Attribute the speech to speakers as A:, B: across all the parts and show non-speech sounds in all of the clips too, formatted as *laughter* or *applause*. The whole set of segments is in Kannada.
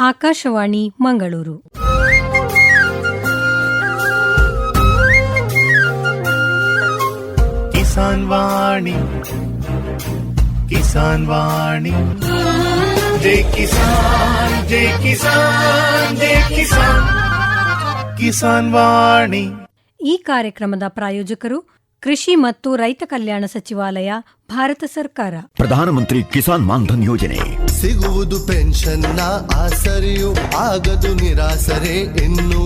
A: ಆಕಾಶವಾಣಿ ಮಂಗಳೂರು.
B: ಕಿಸಾನ್ ವಾಣಿ ಕಿಸಾನ್ ವಾಣಿ. ಜೈ ಕಿಸಾನ್ ಜೈ ಕಿಸಾನ್ ಜೈ ಕಿಸಾನ್. ಕಿಸಾನ್ ವಾಣಿ.
A: ಈ ಕಾರ್ಯಕ್ರಮದ ಪ್ರಾಯೋಜಕರು ಕೃಷಿ ಮತ್ತು ರೈತ ಕಲ್ಯಾಣ ಸಚಿವಾಲಯ ಭಾರತ ಸರ್ಕಾರ.
C: ಪ್ರಧಾನಮಂತ್ರಿ ಕಿಸಾನ್ ಮಾನ್ಧನ್ ಯೋಜನೆ.
D: ಸಿಗುವುದು ಪೆನ್ಷನ್ನ ಆಸರಿಯು ಆಗದು ನಿರಾಸರೆ ಇನ್ನು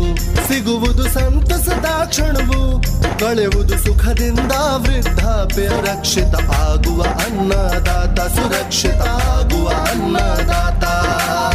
D: ಸಿಗುವುದು ಸಂತಸದ ಕ್ಷಣವು ಕಳೆಯುವುದು ಸುಖದಿಂದ ವೃದ್ಧಾಪ್ಯ ರಕ್ಷಿತ ಆಗುವ ಅನ್ನದಾತ ಸುರಕ್ಷಿತ ಆಗುವ ಅನ್ನದಾತ.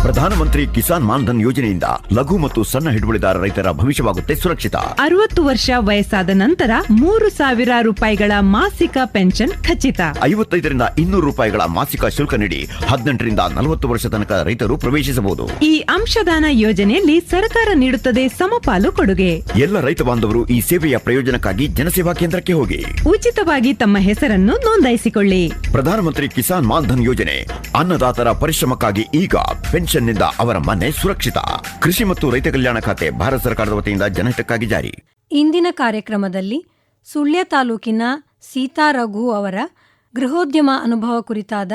C: ಪ್ರಧಾನಮಂತ್ರಿ ಕಿಸಾನ್ ಮಾನ್ಧನ್ ಯೋಜನೆಯಿಂದ ಲಘು ಮತ್ತು ಸಣ್ಣ ಹಿಡುವಳಿದಾರ ರೈತರ ಭವಿಷ್ಯವಾಗುತ್ತೆ ಸುರಕ್ಷಿತ.
E: ಅರವತ್ತು ವರ್ಷ ವಯಸ್ಸಾದ ನಂತರ ಮೂರು ಸಾವಿರ ರೂಪಾಯಿಗಳ ಮಾಸಿಕ ಪೆನ್ಷನ್ ಖಚಿತ.
C: ಐವತ್ತೈದರಿಂದ ಇನ್ನೂರು ರೂಪಾಯಿಗಳ ಮಾಸಿಕ ಶುಲ್ಕ ನೀಡಿ ಹದಿನೆಂಟರಿಂದ ನಲವತ್ತು ವರ್ಷ ತನಕ ರೈತರು ಪ್ರವೇಶಿಸಬಹುದು.
E: ಈ ಅಂಶದಾನ ಯೋಜನೆಯಲ್ಲಿ ಸರ್ಕಾರ ನೀಡುತ್ತದೆ ಸಮಪಾಲು ಕೊಡುಗೆ.
C: ಎಲ್ಲ ರೈತ ಬಾಂಧವರು ಈ ಸೇವೆಯ ಪ್ರಯೋಜನಕ್ಕಾಗಿ ಜನಸೇವಾ ಕೇಂದ್ರಕ್ಕೆ ಹೋಗಿ.
E: ಉಚಿತವಾಗಿ ತಮ್ಮ ಹೆಸರನ್ನು ನೋಂದಾಯಿಸಿಕೊಳ್ಳಿ.
C: ಪ್ರಧಾನಮಂತ್ರಿ ಕಿಸಾನ್ ಮಾನ್ಧನ್ ಯೋಜನೆ ಅನ್ನದಾತರ ಪರಿಶ್ರಮಕ್ಕಾಗಿ ಈಗ ಪೆನ್ಷನ್ನಿಂದ ಅವರ ಮನೆ ಸುರಕ್ಷಿತ. ಕೃಷಿ ಮತ್ತು ರೈತ ಕಲ್ಯಾಣ ಖಾತೆ ಭಾರತ ಸರ್ಕಾರದ ವತಿಯಿಂದ ಜನಹಿತಕ್ಕಾಗಿ ಜಾರಿ.
A: ಇಂದಿನ ಕಾರ್ಯಕ್ರಮದಲ್ಲಿ ಸುಳ್ಯ ತಾಲೂಕಿನ ಸೀತಾ ರಘು ಅವರ ಗೃಹೋದ್ಯಮ ಅನುಭವ ಕುರಿತಾದ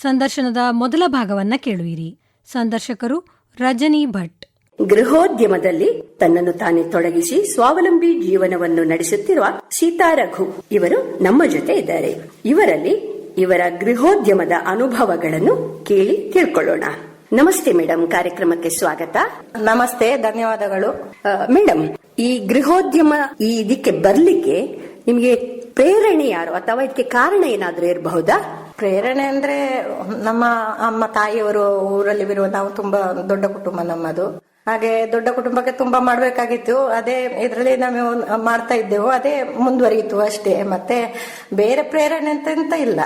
A: ಸಂದರ್ಶನದ ಮೊದಲ ಭಾಗವನ್ನ ಕೇಳುವಿರಿ. ಸಂದರ್ಶಕರು ರಜನಿ ಭಟ್.
F: ಗೃಹೋದ್ಯಮದಲ್ಲಿ ತನ್ನನ್ನು ತಾನೇ ತೊಡಗಿಸಿ ಸ್ವಾವಲಂಬಿ ಜೀವನವನ್ನು ನಡೆಸುತ್ತಿರುವ ಸೀತಾರಘು ಇವರು ನಮ್ಮ ಜೊತೆ ಇದ್ದಾರೆ. ಇವರಲ್ಲಿ ಇವರ ಗೃಹೋದ್ಯಮದ ಅನುಭವಗಳನ್ನು ಕೇಳಿ ತಿಳ್ಕೊಳ್ಳೋಣ. ನಮಸ್ತೆ ಮೇಡಮ್ ಕಾರ್ಯಕ್ರಮಕ್ಕೆ ಸ್ವಾಗತ.
G: ನಮಸ್ತೆ ಧನ್ಯವಾದಗಳು.
F: ಮೇಡಮ್ ಈ ಗೃಹೋದ್ಯಮ ಈ ಇದಕ್ಕೆ ಬರ್ಲಿಕ್ಕೆ ನಿಮಗೆ ಪ್ರೇರಣೆ ಯಾರು? ಅಥವಾ ಇದಕ್ಕೆ ಕಾರಣ ಏನಾದ್ರೂ ಇರಬಹುದಾ?
G: ಪ್ರೇರಣೆ ಅಂದ್ರೆ ನಮ್ಮ ಅಮ್ಮ ತಾಯಿಯವರು ಊರಲ್ಲಿ ಇರುವ ನಾವು ತುಂಬಾ ದೊಡ್ಡ ಕುಟುಂಬ ನಮ್ಮದು. ಹಾಗೆ ದೊಡ್ಡ ಕುಟುಂಬಕ್ಕೆ ತುಂಬಾ ಮಾಡ್ಬೇಕಾಗಿತ್ತು. ಅದೇ ಇದರಲ್ಲಿ ನಾವು ಮಾಡ್ತಾ ಇದ್ದೆವು. ಅದೇ ಮುಂದುವರಿಯಿತು ಅಷ್ಟೇ. ಮತ್ತೆ ಬೇರೆ ಪ್ರೇರಣೆ ಅಂತ ಎಂತ ಇಲ್ಲ.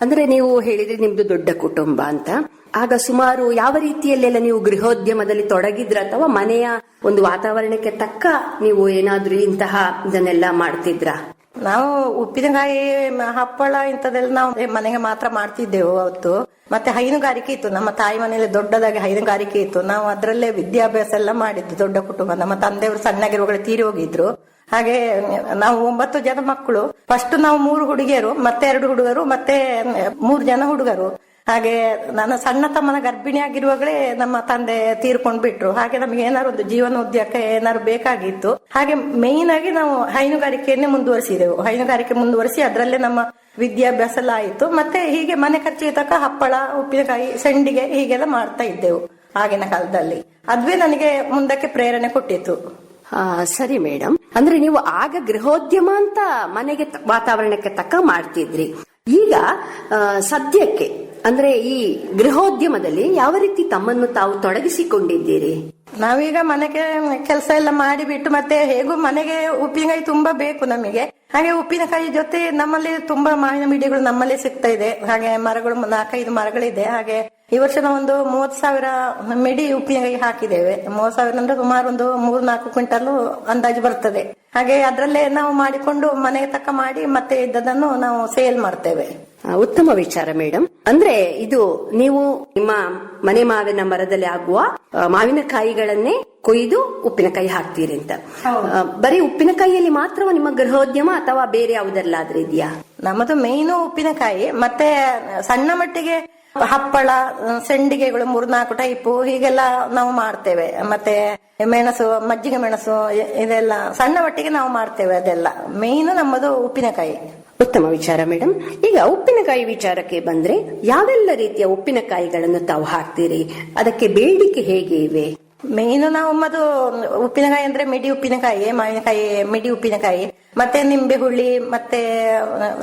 F: ಅಂದ್ರೆ ನೀವು ಹೇಳಿದ್ರೆ ನಿಮ್ದು ದೊಡ್ಡ ಕುಟುಂಬ ಅಂತ. ಆಗ ಸುಮಾರು ಯಾವ ರೀತಿಯಲ್ಲೆಲ್ಲ ನೀವು ಗೃಹೋದ್ಯಮದಲ್ಲಿ ತೊಡಗಿದ್ರ ಅಥವಾ ಮನೆಯ ಒಂದು ವಾತಾವರಣಕ್ಕೆ ತಕ್ಕ ನೀವು ಏನಾದ್ರೂ ಇಂತಹ ಇದನ್ನೆಲ್ಲ ಮಾಡ್ತಿದ್ರಾ?
G: ನಾವು ಉಪ್ಪಿನಕಾಯಿ ಹಪ್ಪಳ ಇಂಥದ್ದೆಲ್ಲ ನಾವು ಮನೆಗೆ ಮಾತ್ರ ಮಾಡ್ತಿದ್ದೆವು ಅವತ್ತು. ಮತ್ತೆ ಹೈನುಗಾರಿಕೆ ಇತ್ತು. ನಮ್ಮ ತಾಯಿ ಮನೆಯಲ್ಲಿ ದೊಡ್ಡದಾಗಿ ಹೈನುಗಾರಿಕೆ ಇತ್ತು. ನಾವು ಅದರಲ್ಲೇ ವಿದ್ಯಾಭ್ಯಾಸ ಎಲ್ಲ ಮಾಡಿದ್ದು, ದೊಡ್ಡ ಕುಟುಂಬ. ನಮ್ಮ ತಂದೆಯವರು ಸಣ್ಣಗಿರುವಾಗಲೇ ತೀರಿ ಹೋಗಿದ್ರು. ಹಾಗೆ, ನಾವು ಒಂಬತ್ತು ಜನ ಮಕ್ಕಳು. ಫಸ್ಟ್ ನಾವು ಮೂರು ಹುಡುಗಿಯರು, ಮತ್ತೆ ಎರಡು ಹುಡುಗರು, ಮತ್ತೆ ಮೂರು ಜನ ಹುಡುಗರು. ಹಾಗೆ ನನ್ನ ಸಣ್ಣ ತಮ್ಮನ ಗರ್ಭಿಣಿ ಆಗಿರುವಾಗಲೇ ನಮ್ಮ ತಂದೆ ತೀರ್ಕೊಂಡು ಬಿಟ್ರು ಹಾಗೆ ನಮ್ಗೆ ಏನಾದ್ರು ಒಂದು ಜೀವನೋದ್ಯಕ್ಕೆ ಏನಾದ್ರು ಬೇಕಾಗಿತ್ತು. ಹಾಗೆ ಮೇಯ್ನ್ ಆಗಿ ನಾವು ಹೈನುಗಾರಿಕೆಯನ್ನೇ ಮುಂದುವರಿಸಿದೆವು. ಹೈನುಗಾರಿಕೆ ಮುಂದುವರಿಸಿ ಅದರಲ್ಲೇ ನಮ್ಮ ವಿದ್ಯಾಭ್ಯಾಸ ಎಲ್ಲ ಆಯಿತು. ಮತ್ತೆ ಹೀಗೆ ಮನೆ ಖರ್ಚಿಗೆ ತಕ್ಕ ಹಪ್ಪಳ, ಉಪ್ಪಿನಕಾಯಿ, ಸಂಡಿಗೆ ಹೀಗೆಲ್ಲ ಮಾಡ್ತಾ ಇದ್ದೆವು ಆಗಿನ ಕಾಲದಲ್ಲಿ. ಅದ್ವೇ ನನಗೆ ಮುಂದಕ್ಕೆ ಪ್ರೇರಣೆ ಕೊಟ್ಟಿತ್ತು.
F: ಸರಿ ಮೇಡಮ್ ಅಂದ್ರೆ ನೀವು ಆಗ ಗೃಹೋದ್ಯಮ ಅಂತ ಮನೆಗೆ ವಾತಾವರಣಕ್ಕೆ ತಕ್ಕ ಮಾಡ್ತಿದ್ರಿ. ಈಗ ಸದ್ಯಕ್ಕೆ ಅಂದ್ರೆ ಈ ಗೃಹೋದ್ಯಮದಲ್ಲಿ ಯಾವ ರೀತಿ ತಮ್ಮನ್ನು ತಾವು ತೊಡಗಿಸಿಕೊಂಡಿದ್ದೀರಿ?
G: ನಾವೀಗ ಮನೆಗೆ ಕೆಲಸ ಎಲ್ಲ ಮಾಡಿಬಿಟ್ಟು ಮತ್ತೆ ಹೇಗೂ ಮನೆಗೆ ಉಪ್ಪಿನಕಾಯಿ ತುಂಬಾ ಬೇಕು ನಮಗೆ. ಹಾಗೆ ಉಪ್ಪಿನಕಾಯಿ ಜೊತೆ ನಮ್ಮಲ್ಲಿ ತುಂಬಾ ಮಾವಿನ ಮಿಡಿಗಳು ನಮ್ಮಲ್ಲಿ ಸಿಗ್ತಾ ಇದೆ. ಹಾಗೆ ಮರಗಳು, ನಾಲ್ಕೈದು ಮರಗಳಿದೆ. ಹಾಗೆ ಈ ವರ್ಷ ನಾವೊಂದು ಮೂವತ್ತು ಸಾವಿರ ಮಿಡಿ ಉಪ್ಪಿನಕಾಯಿ ಹಾಕಿದ್ದೇವೆ. ಮೂವತ್ ಸಾವಿರ ಅಂದ್ರೆ ಸುಮಾರು ಒಂದು ಮೂರ್ ನಾಲ್ಕು ಕ್ವಿಂಟಲ್ ಅಂದಾಜು ಬರ್ತದೆ. ಹಾಗೆ ಅದ್ರಲ್ಲೇ ನಾವು ಮಾಡಿಕೊಂಡು ಮನೆಗೆ ತಕ್ಕ ಮಾಡಿ ಮತ್ತೆ ಇದ್ದದನ್ನು ನಾವು ಸೇಲ್ ಮಾಡ್ತೇವೆ.
F: ಉತ್ತಮ ವಿಚಾರ ಮೇಡಮ್ ಅಂದ್ರೆ ಇದು ನೀವು ನಿಮ್ಮ ಮನೆ ಮಾವಿನ ಮರದಲ್ಲಿ ಆಗುವ ಮಾವಿನಕಾಯಿಗಳನ್ನೇ ಕೊಯ್ದು ಉಪ್ಪಿನಕಾಯಿ ಹಾಕ್ತೀರಿ ಅಂತ. ಬರೀ ಉಪ್ಪಿನಕಾಯಿಯಲ್ಲಿ ಮಾತ್ರ ನಿಮ್ಮ ಗೃಹೋದ್ಯಮ ಅಥವಾ ಬೇರೆ ಯಾವುದೆಲ್ಲಾದ್ರೂ ಇದೆಯಾ?
G: ನಮ್ಮದು ಮೇನ್ ಉಪ್ಪಿನಕಾಯಿ ಮತ್ತೆ ಸಣ್ಣ ಮಟ್ಟಿಗೆ ಹಪ್ಪಳ, ಸಂಡಿಗೆಗಳು, ಮೂರ್ನಾಲ್ಕು ಟೈಪು ಹೀಗೆಲ್ಲ ನಾವು ಮಾಡ್ತೇವೆ. ಮತ್ತೆ ಮೆಣಸು, ಮಜ್ಜಿಗೆ ಮೆಣಸು ಇದೆಲ್ಲ ಸಣ್ಣ ಮಟ್ಟಿಗೆ ನಾವು ಮಾಡ್ತೇವೆ ಅದೆಲ್ಲ. ಮೇನ್ ನಮ್ಮದು ಉಪ್ಪಿನಕಾಯಿ.
F: ಉತ್ತಮ ವಿಚಾರ ಮೇಡಮ್ ಈಗ ಉಪ್ಪಿನಕಾಯಿ ವಿಚಾರಕ್ಕೆ ಬಂದ್ರೆ ಯಾವೆಲ್ಲ ರೀತಿಯ ಉಪ್ಪಿನಕಾಯಿಗಳನ್ನು ತಾವು ಹಾಕ್ತೀರಿ? ಅದಕ್ಕೆ ಬೇಡಿಕೆ ಹೇಗೆ ಇವೆ?
G: ಮೇಯ್ನು ನಾವು ಮದು ಉಪ್ಪಿನಕಾಯಿ ಅಂದ್ರೆ ಮಿಡಿ ಉಪ್ಪಿನಕಾಯಿ, ಮಾವಿನಕಾಯಿ, ಮಿಡಿ ಉಪ್ಪಿನಕಾಯಿ, ಮತ್ತೆ ನಿಂಬೆ ಹುಳಿ ಮತ್ತೆ